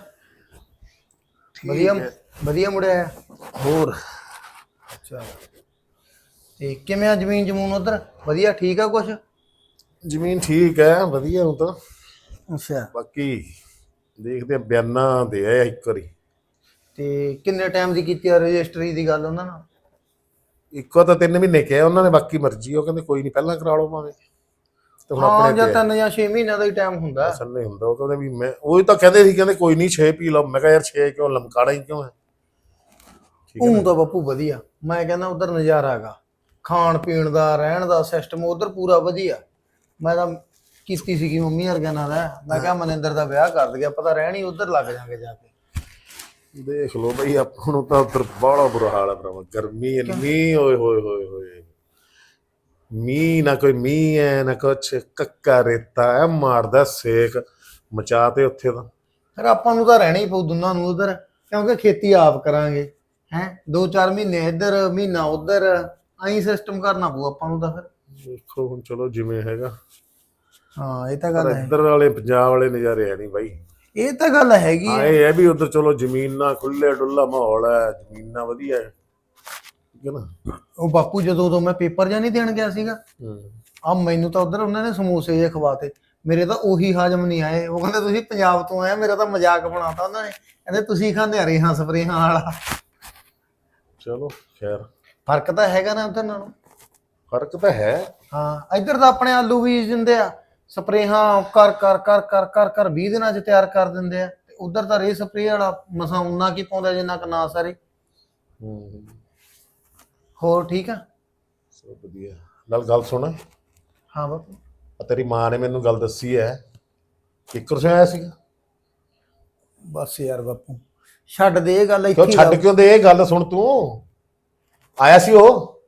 ਵਧੀਆ। ਵਧੀਆ ਮੁੜਿਆ ਆ ਹੋਰ। ਅੱਛਾ। ਤੇ ਕਿਵੇਂ ਆ ਜ਼ਮੀਨ ਜਮੂਨ ਉਧਰ? ਵਧੀਆ ਠੀਕ ਆ ਕੁਛ? ਜ਼ਮੀਨ ਠੀਕ ਹੈ ਵਧੀਆ ਹੁਣ ਤਾਂ। ਅੱਛਾ। ਬਾਕੀ ਦੇਖਦੇ ਆ ਬਿਆਨਾਂ ਦੇ ਆਇਆ ਇੱਕ ਵਾਰੀ। ਤੇ ਕਿੰਨੇ ਟਾਈਮ ਦੀ ਕੀਤੀ ਆ ਰਜਿਸਟਰੀ ਦੀ ਗੱਲ ਉਹਨਾਂ ਨਾਲ? ਇੱਕੋ ਤਾਂ ਤਿੰਨ ਮਹੀਨੇ ਕਿਹਾ ਉਹਨਾਂ ਨੇ ਬਾਕੀ ਮਰਜ਼ੀ ਉਹ ਕਹਿੰਦੇ ਕੋਈ ਨਹੀਂ ਪਹਿਲਾਂ ਕਰਾ ਲਓ ਭਾਵੇਂ। ਤੇ ਹੁਣ ਹਾਂ ਆਪਣੇ ਜਾਂ ਤੇ ਤਿੰਨ ਜਾਂ 6 ਮਹੀਨਿਆਂ ਦਾ ਹੀ ਟਾਈਮ ਹੁੰਦਾ। ਅਸਲ ਨਹੀਂ ਹੁੰਦਾ ਉਹ ਕਹਿੰਦੇ ਵੀ ਮੈਂ ਉਹ ਤਾਂ ਕਹਿੰਦੇ ਸੀ ਕਹਿੰਦੇ ਕੋਈ ਨਹੀਂ 6 ਪੀ ਲਓ। ਮੈਂ ਕਿਹਾ ਯਾਰ 6 ਕਿਉਂ ਲਮਕਾਣਾ ਹੀ ਕਿਉਂ ਹੈ? ਠੀਕ ਹੈ? ਤਾਂ ਬੱਪੂ ਵਧੀਆ। ਮੈਂ ਕਹਿੰਦਾ ਉਧਰ ਨਜ਼ਾਰਾ ਹੈਗਾ। ਖਾਣ ਪੀਣ ਦਾ ਰਹਿਣ ਦਾ ਸਿਸਟਮ ਉਧਰ ਪੂਰਾ ਵਧੀਆ। ਮੈਂ ਤਾਂ ਕੀਤੀ ਸੀਗੀ ਮੰਮੀ ਵਰਗਿਆਂ ਨਾਲ। ਮੈਂ ਕਿਹਾ ਮਨਿੰਦਰ ਦਾ ਵਿਆਹ ਕਰ ਦਈਏ ਪਤਾ ਰਹਿਣ ਹੀ ਉਧਰ ਲੱਗ ਜਾਾਂਗੇ ਜਾ ਕੇ। ਦੇਖ ਲਓ ਬਈ ਆਪਾਂ ਨੂੰ ਤਾਂ ਉਧਰ ਬੜਾ ਬੁਰਾ ਹਾਲ ਹੈ ਭਰਾਵਾ। ਗਰਮੀ ਇੰਨੀ ਓਏ ਹੋਏ ਹੋਏ ਹੋਏ। ਮੀਂਹ ਨਾ ਕੋਈ ਮੀਂਹ ਹੈ ਨਾ ਕੁਛ। ਕੱਕਾ ਰੇਤਾ ਹੈ ਮਾਰਦਾ ਸੇਕ। ਮਚਾ ਤੇ ਉੱਥੇ ਤਾਂ। ਫਿਰ ਆਪਾਂ ਨੂੰ ਤਾਂ ਰਹਿਣਾ ਹੀ ਪਊ ਦੋਨਾਂ ਨੂੰ ਉਧਰ ਕਿਉਂਕਿ ਖੇਤੀ ਆਪ ਕਰਾਂਗੇ ਹੈ? ਦੋ ਚਾਰ ਮਹੀਨੇ ਇੱਧਰ ਮਹੀਨਾ ਉਧਰ ਐਂ ਸਿਸਟਮ ਕਰਨਾ ਪਊ ਆਪਾਂ ਨੂੰ ਤਾਂ ਫਿਰ। ਦੇਖੋ ਹੁਣ ਚਲੋ ਜਿਵੇਂ ਹੈਗਾ। ਹਾਂ ਇਹ ਤਾਂ ਪਰ ਗੱਲ ਹੈ। ਇੱਧਰ ਵਾਲੇ ਪੰਜਾਬ ਵਾਲੇ ਨਜ਼ਾਰੇ ਹੈ ਨਹੀਂ ਬਾਈ। ਇਹ ਤਾਂ ਗੱਲ ਹੈਗੀ ਹਾਂ ਹੈ ਇਹ ਹੈ ਵੀ ਉਧਰ ਚਲੋ ਜ਼ਮੀਨਾਂ ਖੁੱਲੇ ਡੁੱਲਾ ਮਾਹੌਲ ਹੈ ਜ਼ਮੀਨਾਂ ਵਧੀਆ ਹੈ। ਠੀਕ ਹੈ ਨਾ? ਉਹ ਬਾਪੂ ਜਦੋਂ ਉਦੋਂ ਮੈਂ ਪੇਪਰ ਜਾਂ ਨਹੀਂ ਦੇਣ ਗਿਆ ਸੀਗਾ ਹੂੰ। ਆ ਮੈਨੂੰ ਤਾਂ ਉਧਰ ਉਹਨਾਂ ਨੇ ਸਮੋਸੇ ਜੇ ਖਵਾਤੇ। ਮੇਰੇ ਤਾਂ ਉਹੀ ਹਾਜ਼ਮ ਨਹੀਂ ਆਏ। ਉਹ ਕਹਿੰਦੇ ਤੁਸੀਂ ਪੰਜਾਬ ਤੋਂ ਆਏ ਮੇਰਾ ਤਾਂ ਮਜ਼ਾਕ ਬਣਾਤਾ ਉਹਨਾਂ ਨੇ। ਕਹਿੰਦੇ ਤੁਸੀਂ ਖਾਂਦੇ ਆ ਰੇਹਾਂ ਸਪਰੇਹਾਂ ਵਾਲਾ। ਚਲੋ ਖੈਰ। ਫ਼ਰਕ ਤਾਂ ਹੈਗਾ ਨਾ ਉਧਰ ਨਾਲੋਂ। ਫ਼ਰਕ ਤਾਂ ਹੈ। ਹਾਂ ਇੱਧਰ ਤਾਂ ਆਪਣੇ ਆਲੂ ਬੀਜ ਦਿੰਦੇ ਆ। ਸਪਰੇਹਾਂ ਕਰ ਕਰ ਕਰ ਕਰ ਕਰ ਕਰ 20 ਦਿਨਾਂ ਚ ਤਿਆਰ ਕਰ ਦਿੰਦੇ ਆ। ਤੇ ਉਧਰ ਤਾਂ ਰੇ ਸਪਰੇ ਵਾਲਾ ਮਸਾਂ ਉਨਾ ਕੀ ਪਾਉਂਦਾ ਜਿੰਨਾ ਕ ਨਾ ਸਾਰੇ। ਹੂੰ। ਹੋਰ ਠੀਕ ਆ? ਸਭ ਵਧੀਆ। ਨਾਲ ਗੱਲ ਸੁਣ। ਹਾਂ ਬਾਪੂ। ਤੇਰੀ ਮਾਂ ਨੇ ਮੈਨੂੰ ਗੱਲ ਦੱਸੀ ਹੈ ਕਿੱਕਰ ਸੇ ਆਇਆ ਸੀਗਾ? ਬਸ ਯਾਰ ਬਾਪੂ ਛੱਡ ਦੇ ਇਹ ਗੱਲ ਕਿਉਂ ਇੱਥੇ ਛੱਡ ਕਿਉਂ ਦੇ ਇਹ ਗੱਲ ਸੁਣ ਤੂੰ? ਆਇਆ ਸੀ ਉਹ?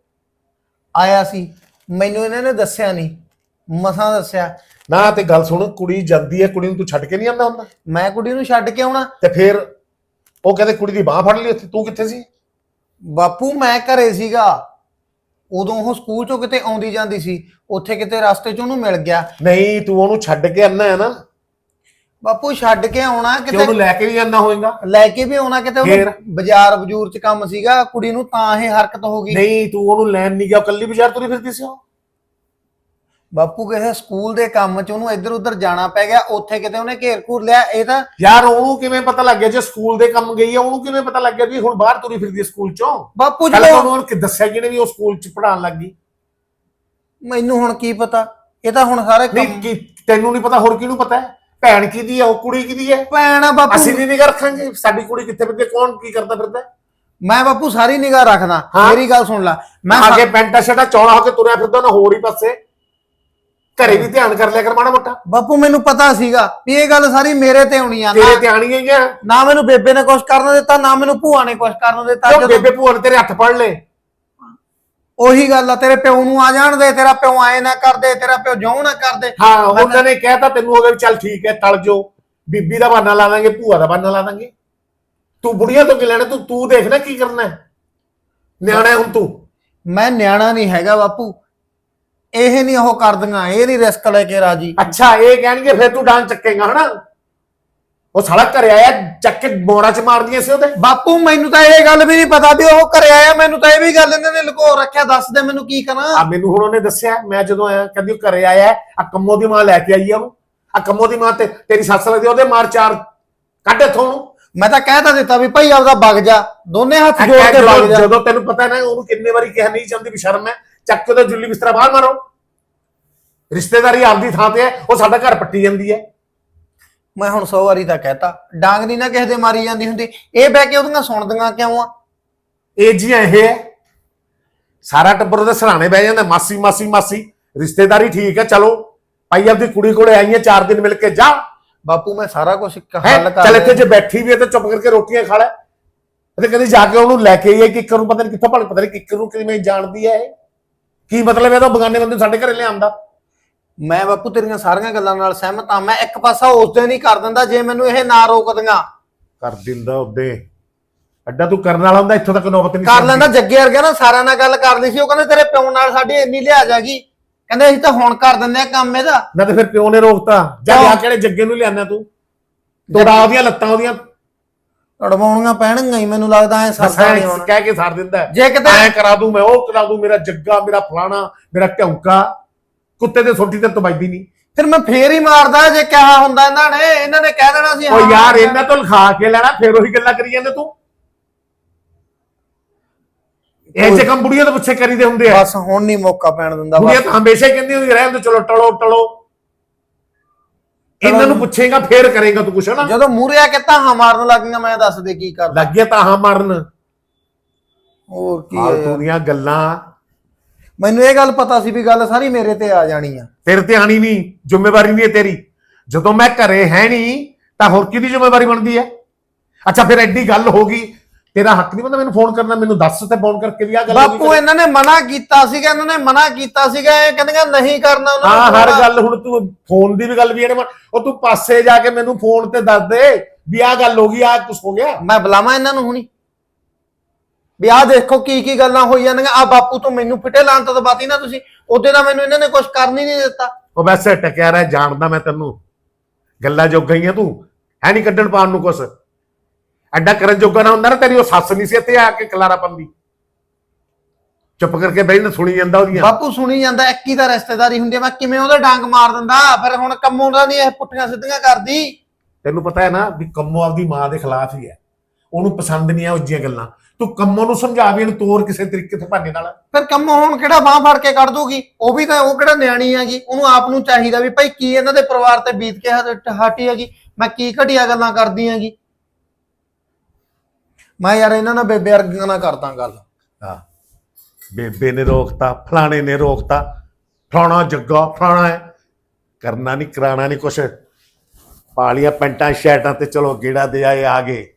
ਆਇਆ ਸੀ। ਮੈਨੂੰ ਇਹਨਾਂ ਨੇ ਦੱਸਿਆ ਨਹੀਂ ਮਸਾਂ ਦੱਸਿਆ। ਨਾ ਤੇ ਗੱਲ ਸੁਣ ਕੁੜੀ ਜਾਂਦੀ ਹੈ ਕੁੜੀ ਨੂੰ ਤੂੰ ਛੱਡ ਕੇ ਨਹੀਂ ਆਉਂਦਾ ਹੁੰਦਾ? ਮੈਂ ਕੁੜੀ ਨੂੰ ਛੱਡ ਕੇ ਆਉਣਾ। ਤੇ ਫਿਰ ਉਹ ਕਹਿੰਦੇ ਕੁੜੀ ਦੀ ਬਾਹ ਫੜ ਲਈ ਉੱਥੇ ਤੂੰ ਕਿੱਥੇ ਸੀ? ਬਾਪੂ ਮੈਂ ਘਰੇ ਸੀਗਾ। ਉਦੋਂ ਉਹ ਸਕੂਲ ਚੋਂ ਕਿਤੇ ਆਉਂਦੀ ਜਾਂਦੀ ਸੀ। ਉੱਥੇ ਕਿਤੇ ਰਸਤੇ 'ਚ ਉਹਨੂੰ ਮਿਲ ਗਿਆ। ਨਹੀਂ ਤੂੰ ਉਹਨੂੰ ਛੱਡ ਕੇ ਆਣਾ ਹੈ ਨਾ। ਬਾਪੂ ਛੱਡ ਕੇ ਆਉਣਾ ਕਿ ਉਹਨੂੰ ਕਿਤੇ ਲੈ ਕੇ ਵੀ ਆਣਾ ਹੋਏਗਾ। ਲੈ ਕੇ ਵੀ ਆਉਣਾ ਕਿਤੇ ਫੇਰ? ਉਹਨੂੰ ਬਾਜ਼ਾਰ ਬਜੂਰ 'ਚ ਕੰਮ ਸੀਗਾ। ਕੁੜੀ ਨੂੰ ਤਾਂ ਇਹ ਹਰਕਤ ਹੋ ਗਈ। ਨਹੀਂ ਤੂੰ ਉਹਨੂੰ ਲੈਣ ਨਹੀਂ ਗਿਆ ਉਹ ਕੱਲੀ ਬਾਜ਼ਾਰ ਤੁਰੀ ਫਿਰਦੀ ਸੀ ਉਹ? ਬਾਪੂ ਕਿਸੇ ਸਕੂਲ ਦੇ ਕੰਮ 'ਚ ਉਹਨੂੰ ਇੱਧਰ ਉੱਧਰ ਜਾਣਾ ਪੈ ਗਿਆ ਉੱਥੇ ਕਿਤੇ ਉਹਨੇ ਘੇਰ ਘੂਰ ਲਿਆ ਇਹ ਤਾਂ ਯਾਰ ਉਹਨੂੰ ਕਿਵੇਂ ਪਤਾ ਲੱਗ ਗਿਆ ਜੇ ਸਕੂਲ ਦੇ ਕੰਮ ਗਈ ਹੈ ਉਹਨੂੰ ਕਿਵੇਂ ਪਤਾ ਲੱਗ ਗਿਆ ਵੀ ਹੁਣ ਬਾਹਰ ਤੁਰੀ ਫਿਰਦੀ ਹੈ ਸਕੂਲ ਚੋਂ? ਬਾਪੂ ਜਦੋਂ ਉਹਨੂੰ ਕਿ ਦੱਸਿਆ ਕਿਹਨੇ ਵੀ ਉਹ ਸਕੂਲ ਚ ਪੜਾਉਣ ਲੱਗ ਗਈ? ਮੈਨੂੰ ਹੁਣ ਕੀ ਪਤਾ? ਇਹ ਤਾਂ ਹੁਣ ਸਾਰੇ ਕੰਮ ਕੀ ਤੈਨੂੰ ਨਹੀਂ ਪਤਾ ਹੋਰ ਕਿਹਨੂੰ ਪਤਾ ਹੈ? ਭੈਣ ਕਿਹਦੀ ਹੈ ਉਹ ਕੁੜੀ ਕਿਹਦੀ ਹੈ? ਭੈਣ ਆ ਬਾਪੂ। ਅਸੀਂ ਨਹੀਂ ਨਿਗਾਹ ਰੱਖਾਂਗੇ ਸਾਡੀ ਕੁੜੀ ਕਿੱਥੇ ਫਿਰਦੀ ਹੈ, ਕੌਣ ਕੀ ਕਰਦਾ ਫਿਰਦਾ ਹੈ? ਮੈਂ ਬਾਪੂ ਸਾਰੀ ਨਿਗਾਹ ਰੱਖਦਾ ਹਾਂ। ਮੇਰੀ ਗੱਲ ਸੁਣ ਲੈ। ਮੈਂ ਅੱਗੇ ਪੈਂਟਾ ਸ਼ਰਟਾ ਚੌੜਾ ਹੋ ਕੇ ਤੁਰਿਆ ਫਿਰਦਾ ਨਾ ਹੋਰ ਹੀ ਪਾਸੇ। ਘਰੇ ਵੀ ਧਿਆਨ ਕਰ ਲਿਆ ਕਰ ਮਾੜਾ ਮੋਟਾ। ਬਾਪੂ ਮੈਨੂੰ ਪਤਾ ਸੀਗਾ ਵੀ ਇਹ ਗੱਲ ਸਾਰੀ ਮੇਰੇ ਤੇ ਆਉਣੀ ਆ। ਤੇਰੇ ਧਿਆਨ ਹੀ ਹੈ ਨਾ ਮੈਨੂੰ ਬੇਬੇ ਨੇ ਕੁਝ ਕਰਨ ਦਿੱਤਾ ਨਾ ਮੈਨੂੰ ਭੂਆ ਨੇ ਕੁਝ ਕਰਨ ਦਿੱਤਾ। ਕਿਉਂ ਜਦੋਂ ਬੇਬੇ ਭੂਆ ਨੇ ਤੇਰੇ ਹੱਥ ਫੜ ਲਏ? ਉਹੀ ਗੱਲ ਆ ਤੇਰੇ ਪਿਓ ਨੂੰ ਆ ਜਾਣ ਦੇ ਤੇਰਾ ਪਿਓ ਐ ਨਾ ਕਰਦੇ ਤੇਰਾ ਪਿਓ ਜਿਉਂ ਨਾ ਕਰਦੇ ਹਾਂ ਉਹਨਾਂ ਨੇ ਕਹਿਤਾ ਤੈਨੂੰ ਹੋ ਗਿਆ ਵੀ ਚੱਲ ਠੀਕ ਹੈ ਟਲ ਜੋ। ਬੀਬੀ ਦਾ ਬਹਾਨਾ ਲਾ ਦਾਂਗੇ ਭੂਆ ਦਾ ਬਹਾਨਾ ਲਾ ਦਾਂਗੇ। ਤੂੰ ਬੁੜੀਆਂ ਤੋਂ ਕੀ ਲੈਣਾ? ਤੂੰ ਤੂੰ ਦੇਖ ਨਾ ਕੀ ਕਰਨਾ ਹੈ। ਨਿਆਣਾ ਹੈ ਹੁਣ ਤੂੰ। ਮੈਂ ਨਿਆਣਾ ਨਹੀਂ ਹੈਗਾ ਬਾਪੂ। ਇਹ ਨਹੀਂ ਉਹ ਕਰਦੀਆਂ ਇਹ ਨਹੀਂ ਰਿਸਕ ਲੈ ਕੇ ਰਾਜੀ। ਅੱਛਾ ਇਹ ਕਹਿਣਗੇ ਫਿਰ ਤੂੰ ਡਾਂਗ ਚੱਕੇਗਾ ਹਨਾ? ਉਹ ਸਾਲਾ ਘਰੇ ਆਇਆ ਚੱਕ ਕੇ ਮੋੜਾ ਚ ਮਾਰਦੀਆਂ ਸੀ ਉਹਦੇ। ਬਾਪੂ ਮੈਨੂੰ ਤਾਂ ਇਹ ਗੱਲ ਵੀ ਨਹੀਂ ਪਤਾ ਵੀ ਉਹ ਘਰੇ ਆਇਆ ਮੈਨੂੰ ਤਾਂ ਇਹ ਵੀ ਗੱਲ ਇਹਨਾਂ ਨੇ ਲੁਕੋ ਰੱਖਿਆ ਦੱਸ ਦੇ ਮੈਨੂੰ ਕੀ ਕਰਾਂ। ਆ ਮੈਨੂੰ ਹੁਣ ਉਹਨੇ ਦੱਸਿਆ ਮੈਂ ਜਦੋਂ ਆਇਆ ਕਹਿੰਦੀ ਉਹ ਘਰੇ ਆਇਆ ਆ ਕੰਮੋ ਦੀ ਮਾਂ ਲੈ ਕੇ ਆਈ ਆ ਉਹ। ਆ ਕੰਮੋ ਦੀ ਮਾਂ ਤੇ ਤੇਰੀ ਸੱਸ ਲੱਗਦੀ ਉਹਦੇ ਮਾਰ ਚਾਰ ਕੱਢ ਇੱਥੋਂ ਮੈਂ ਤਾਂ ਕਹਿ ਤਾਂ ਦਿੱਤਾ ਵੀ ਭਾਈ ਆਪਦਾ ਵਗ ਜਾ ਦੋਨੇ ਹੱਥ ਜੋੜ ਕੇ ਵਗ ਜਾ। ਜਦੋਂ ਤੈਨੂੰ ਪਤਾ ਨਾ ਉਹਨੂੰ ਕਿੰਨੇ ਵਾਰੀ ਕਿਹਾ ਨਹੀਂ ਚਾਹੁੰਦੀ ਵੀ ਸ਼ਰਮ ਹੈ। ਚੱਕ ਕੇ ਉਹਦਾ ਜੁੱਲੀ ਬਿਸਤਰਾ ਬਾਹਰ ਮਾਰੋ। ਰਿਸ਼ਤੇਦਾਰੀ ਆਪਦੀ ਥਾਂ ਤੇ ਹੈ ਉਹ ਸਾਡਾ ਘਰ ਪੱਟੀ ਜਾਂਦੀ ਹੈ। ਮੈਂ ਹੁਣ 100 ਵਾਰੀ ਤਾਂ ਕਹਿਤਾ ਡਾਂਗ ਨਹੀਂ ਨਾ ਕਿਸੇ ਦੇ ਮਾਰੀ ਜਾਂਦੀ ਹੁੰਦੀ। ਇਹ ਬਹਿ ਕੇ ਉਹਦੀਆਂ ਸੁਣਦੀਆਂ ਕਿਉਂ ਆ? ਇਹ ਜੀਆਂ ਇਹ ਹੈ। ਸਾਰਾ ਟੱਬਰ ਉਹਦੇ ਸਰਾਣੇ ਬਹਿ ਜਾਂਦਾ ਮਾਸੀ ਮਾਸੀ ਮਾਸੀ। ਰਿਸ਼ਤੇਦਾਰੀ ਠੀਕ ਹੈ ਚਲੋ। ਭਾਈ ਆਪਦੀ ਕੁੜੀ ਕੋਲੇ ਆਈਆਂ ਚਾਰ ਦਿਨ ਮਿਲ ਕੇ ਜਾ। ਬਾਪੂ ਮੈਂ ਸਾਰਾ ਕੁਝ? ਹੱਲ ਕਰ ਚੱਲ। ਇੱਥੇ ਜੇ ਬੈਠੀ ਵੀ ਹੈ ਤਾਂ ਚੁੱਪ ਕਰਕੇ ਰੋਟੀਆਂ ਖਾ ਲੈ। ਤੇ ਕਦੀ ਜਾ ਕੇ ਉਹਨੂੰ ਲੈ ਕੇ ਆਈਏ ਕਿੱਕਰ ਨੂੰ ਪਤਾ ਨਹੀਂ ਕਿੱਥੋਂ ਭਲ ਪਤਾ ਨਹੀਂ ਕਿੱਕਰ ਨੂੰ ਕਿਵੇਂ ਜਾਣਦੀ ਹੈ ਇਹ। ਕੀ ਮਤਲਬ ਤਾਂ ਬਗਾਨੇ ਬੰਦੇ ਸਾਡੇ ਘਰੇ ਲਿਆਂਦਾ ਮੈਂ ਬਾਪੂ ਤੇਰੀਆਂ ਸਾਰੀਆਂ ਗੱਲਾਂ ਨਾਲ ਸਹਿਮਤ ਹਾਂ ਮੈਂ ਇੱਕ ਪਾਸਾ ਉਸ ਦਿਨ ਹੀ ਕਰ ਦਿੰਦਾ ਜੇ ਮੈਨੂੰ ਇਹ ਨਾ ਰੋਕਦੀਆਂ ਕਰ ਦਿੰਦਾ ਉਹਦੇ। ਅੱਡਾ ਤੂੰ ਕਰਨ ਵਾਲਾ ਹੁੰਦਾ ਇੱਥੋਂ ਤੱਕ ਨੌਬਤ ਨਹੀਂ ਕਰ ਲੈਂਦਾ ਜੱਗੇ ਵਰਗਾ ਨਾ ਸਾਰਿਆਂ ਨਾਲ ਗੱਲ ਕਰ ਲਈ ਸੀ ਉਹ ਕਹਿੰਦੇ ਤੇਰੇ ਪਿਓ ਨਾਲ ਸਾਡੀ ਇੰਨੀ ਲਿਹਾਜ਼ ਹੈਗੀ। ਕਹਿੰਦੇ ਅਸੀਂ ਤਾਂ ਹੁਣ ਕਰ ਦਿੰਦੇ ਆ ਕੰਮ ਇਹਦਾ। ਨਾ ਤੇ ਫਿਰ ਪਿਓ ਨੇ ਰੋਕਤਾ? ਜਾ ਕਿਹੜੇ ਜੱਗੇ ਨੂੰ ਲਿਆਣਾ ਤੂੰ। ਤੋੜਾ ਉਹਦੀਆਂ ਲੱਤਾਂ ਉਹਦੀਆਂ ਅੜਵਾਉਣੀਆਂ ਪੈਣਗੀਆਂ ਹੀ ਮੈਨੂੰ ਲੱਗਦਾ ਐ ਸਰਦਾ ਨਹੀਂ ਹੋਣਾ। ਕਹਿ ਕੇ ਸਾਰ ਦਿੰਦਾ। ਜੇ ਕਿਤੇ ਐ ਕਰਾ ਦੂੰ ਮੈਂ ਉਹ ਕਰਾ ਦੂੰ ਮੇਰਾ ਜੱਗਾ ਮੇਰਾ ਫਲਾਣਾ ਮੇਰਾ ਢੌਂਕਾ ਕੁੱਤੇ ਦੇ ਸੋਟੀ ਤੇ ਤਬਾਈਦੀ ਨਹੀਂ। ਫਿਰ ਮੈਂ ਫੇਰ ਹੀ ਮਾਰਦਾ ਜੇ ਕਿਹਾ ਹੁੰਦਾ ਇਹਨਾਂ ਨੇ ਇਹਨਾਂ ਨੇ ਕਹਿ ਦੇਣਾ ਸੀ ਉਹ ਯਾਰ ਇਹਨਾਂ ਤੋਂ ਲਿਖਾ ਕੇ ਲੈਣਾ ਫੇਰ ਉਹੀ ਗੱਲਾਂ ਕਰੀ ਜਾਂਦੇ ਤੂੰ। ਇਹ ਜੇ ਕੰਮ ਬੁੜੀਆਂ ਤੋਂ ਪੁੱਛੇ ਕਰੀਦੇ ਹੁੰਦੇ ਆ। ਬਸ ਹੁਣ ਨਹੀਂ ਮੌਕਾ ਪੈਣ ਦਿੰਦਾ ਬੁੜੀਆਂ ਤਾਂ ਹਮੇਸ਼ਾ ਹੀ ਕਹਿੰਦੀ ਹੁੰਦੀ ਰਹਿਣ ਦੇ ਚਲੋ ਟਲੋ ਟਲੋ। ਇਹਨਾਂ ਨੂੰ ਪੁੱਛੇਗਾ ਫੇਰ ਕਰੇਗਾ ਤੂੰ ਕੁਛ ਨਾ ਜਦੋਂ ਮੂਹਰੇ ਆ ਕੇ ਧਾਹਾਂ ਮਾਰਨ ਲੱਗੀਆਂ ਮੈਂ ਦੱਸ ਦੇ ਕੀ ਕਰਦਾ। ਲੱਗਿਆ ਤਾਂ ਹਾਂ ਮਾਰਨ। ਹੋਰ ਕੀ ਹੈ? ਯਾਰ। ਦੀਆਂ ਗੱਲਾਂ। ਮੈਨੂੰ ਇਹ ਗੱਲ ਪਤਾ ਸੀ ਵੀ ਗੱਲ ਸਾਰੀ ਮੇਰੇ ਤੇ ਆ ਜਾਣੀ ਆ। ਤੇਰੇ ਤੇ ਆਣੀ ਨਹੀਂ ਜ਼ਿੰਮੇਵਾਰੀ ਨਹੀਂ ਹੈ ਤੇਰੀ। ਜਦੋਂ ਮੈਂ ਘਰੇ ਹੈ ਨਹੀਂ ਤਾਂ ਹੋਰ ਕਿਹਦੀ ਜ਼ਿੰਮੇਵਾਰੀ ਬਣਦੀ ਹੈ? ਅੱਛਾ ਫਿਰ ਐਡੀ ਗੱਲ ਹੋ ਗਈ ਤੇਰਾ ਹੱਕ ਨਹੀਂ ਬੰਦਾ ਮੈਨੂੰ ਫੋਨ ਕਰਨਾ ਮੈਨੂੰ ਦੱਸ ਤੇ ਫੋਨ ਕਰਕੇ ਵੀ ਆ ਗੱਲ ਹੋ ਗਈ ਬਾਪੂ ਇਹਨਾਂ ਨੇ ਮਨਾ ਕੀਤਾ ਸੀਗਾ ਇਹਨਾਂ ਨੇ ਮਨਾ ਕੀਤਾ ਸੀਗਾ ਇਹ ਕਹਿੰਦੀਆਂ ਨਹੀਂ ਕਰਨਾ ਉਹਨਾਂ ਹਾਂ ਨੇ ਹਰ। ਗੱਲ ਹੁਣ ਤੂੰ ਫੋਨ ਦੀ ਵੀ ਗੱਲ ਵੀ ਇਹਨੇ ਉਹ ਤੂੰ ਪਾਸੇ ਜਾ ਕੇ ਮੈਨੂੰ ਫੋਨ ਤੇ ਦੱਸ ਦੇ ਵੀ ਆਹ ਗੱਲ ਹੋ ਗਈ ਆ ਕੁਛ ਹੋ ਗਿਆ। ਮੈਂ ਬੁਲਾਵਾਂ ਇਹਨਾਂ ਨੂੰ ਹੁਣੀ। ਵੀ ਆਹ ਦੇਖੋ ਕੀ ਕੀ ਗੱਲਾਂ ਹੋਈ ਜਾਂਦੀਆਂ। ਆ ਬਾਪੂ ਤੋਂ ਮੈਨੂੰ ਫਿੱਟੇ ਲਾਣ ਤੋਂ ਬਾਤੀ ਨਾ ਤੁਸੀਂ। ਉਹਦੇ ਨਾਲ ਮੈਨੂੰ ਇਹਨਾਂ ਨੇ ਕੁਝ ਕਰਨ ਹੀ ਨਹੀਂ ਦਿੱਤਾ। ਉਹ ਵੈਸੇ ਟਕਿਆ ਰਹਿ ਜਾਣਦਾ ਮੈਂ ਤੈਨੂੰ। ਗੱਲਾਂ ਜੋ ਗਈਆਂ ਤੂੰ। ਹੈ ਨਹੀਂ ਕੱਢਣ ਪਾਉਣ ਨੂੰ ਕੁਛ। ਐਡਾ ਕਰਨ ਜੋਗਾ ਨਾ ਹੁੰਦਾ ਨਾ ਤੇਰੀ ਉਹ ਸੱਸ ਨਹੀਂ ਸੀ ਇੱਥੇ ਆ ਕੇ ਕਲਾਰਾ ਪੰਦੀ ਚੁੱਪ ਕਰਕੇ ਬੈਠ ਨਾ ਸੁਣੀ ਜਾਂਦਾ ਉਹਦੀਆਂ। ਬਾਪੂ ਸੁਣੀ ਜਾਂਦਾ ਇੱਕ ਹੀ ਤਾਂ ਰਿਸ਼ਤੇਦਾਰੀ ਹੁੰਦੀ ਆ, ਮੈਂ ਕਿਵੇਂ ਉਹਦਾ ਡਾਂਗ ਮਾਰ ਦਿੰਦਾ? ਫਿਰ ਹੁਣ ਕੰਮੋਂ ਦਾ ਨਹੀਂ ਇਹ ਪੁੱਠੀਆਂ ਸਿੱਧੀਆਂ ਕਰਦੀ? ਤੈਨੂੰ ਪਤਾ ਹੈ ਨਾ ਵੀ ਕੰਮੋ ਆਪਦੀ ਮਾਂ ਦੇ ਖਿਲਾਫ ਹੀ ਹੈ। ਉਹਨੂੰ ਪਸੰਦ ਨਹੀਂ ਆ ਉਹ ਜਿਹੀਆਂ ਗੱਲਾਂ। ਤੂੰ ਕੰਮੋ ਨੂੰ ਸਮਝਾ ਵੀ ਇਹਨੂੰ ਤੋਰ ਕਿਸੇ ਤਰੀਕੇ ਤੋਂ ਭਾਨੇ ਨਾਲ। ਫਿਰ ਕੰਮੋਂ ਹੁਣ ਕਿਹੜਾ ਬਾਹ ਫੜ ਕੇ ਕੱਢ ਦੂਗੀ? ਉਹ ਵੀ ਤਾਂ ਉਹ ਕਿਹੜਾ ਨਿਆਣੀ ਹੈਗੀ? ਉਹਨੂੰ ਆਪ ਨੂੰ ਚਾਹੀਦਾ ਵੀ ਭਾਈ ਕੀ ਇਹਨਾਂ ਦੇ ਪਰਿਵਾਰ ਤੇ ਬੀਤ ਕੇ ਹਟ- ਹਟੀ ਹੈਗੀ? ਮੈਂ ਕੀ ਘਟੀਆ ਗੱਲਾਂ ਕਰਦੀ ਹੈਗੀ? ਮੈਂ ਯਾਰ ਇਹਨਾਂ ਨਾਲ ਬੇਬੇ ਵਰਗੀਆਂ ਨਾਲ ਕਰਦਾ ਗੱਲ। ਹਾਂ। ਬੇਬੇ ਨੇ ਰੋਕਤਾ, ਫਲਾਣੇ ਨੇ ਰੋਕਤਾ। ਫਲਾਣਾ ਜੱਗਾ, ਫਲਾਣਾ ਹੈ ਕਰਨਾ ਨਹੀਂ ਕਰਾਣਾ ਨਹੀਂ ਕੁਛ। ਪਾਲੀਆਂ ਪੈਂਟਾਂ, ਸ਼ਰਟਾਂ ਤੇ ਚਲੋ ਗੇੜਾ ਦੇ ਆਏ ਆ ਗਏ।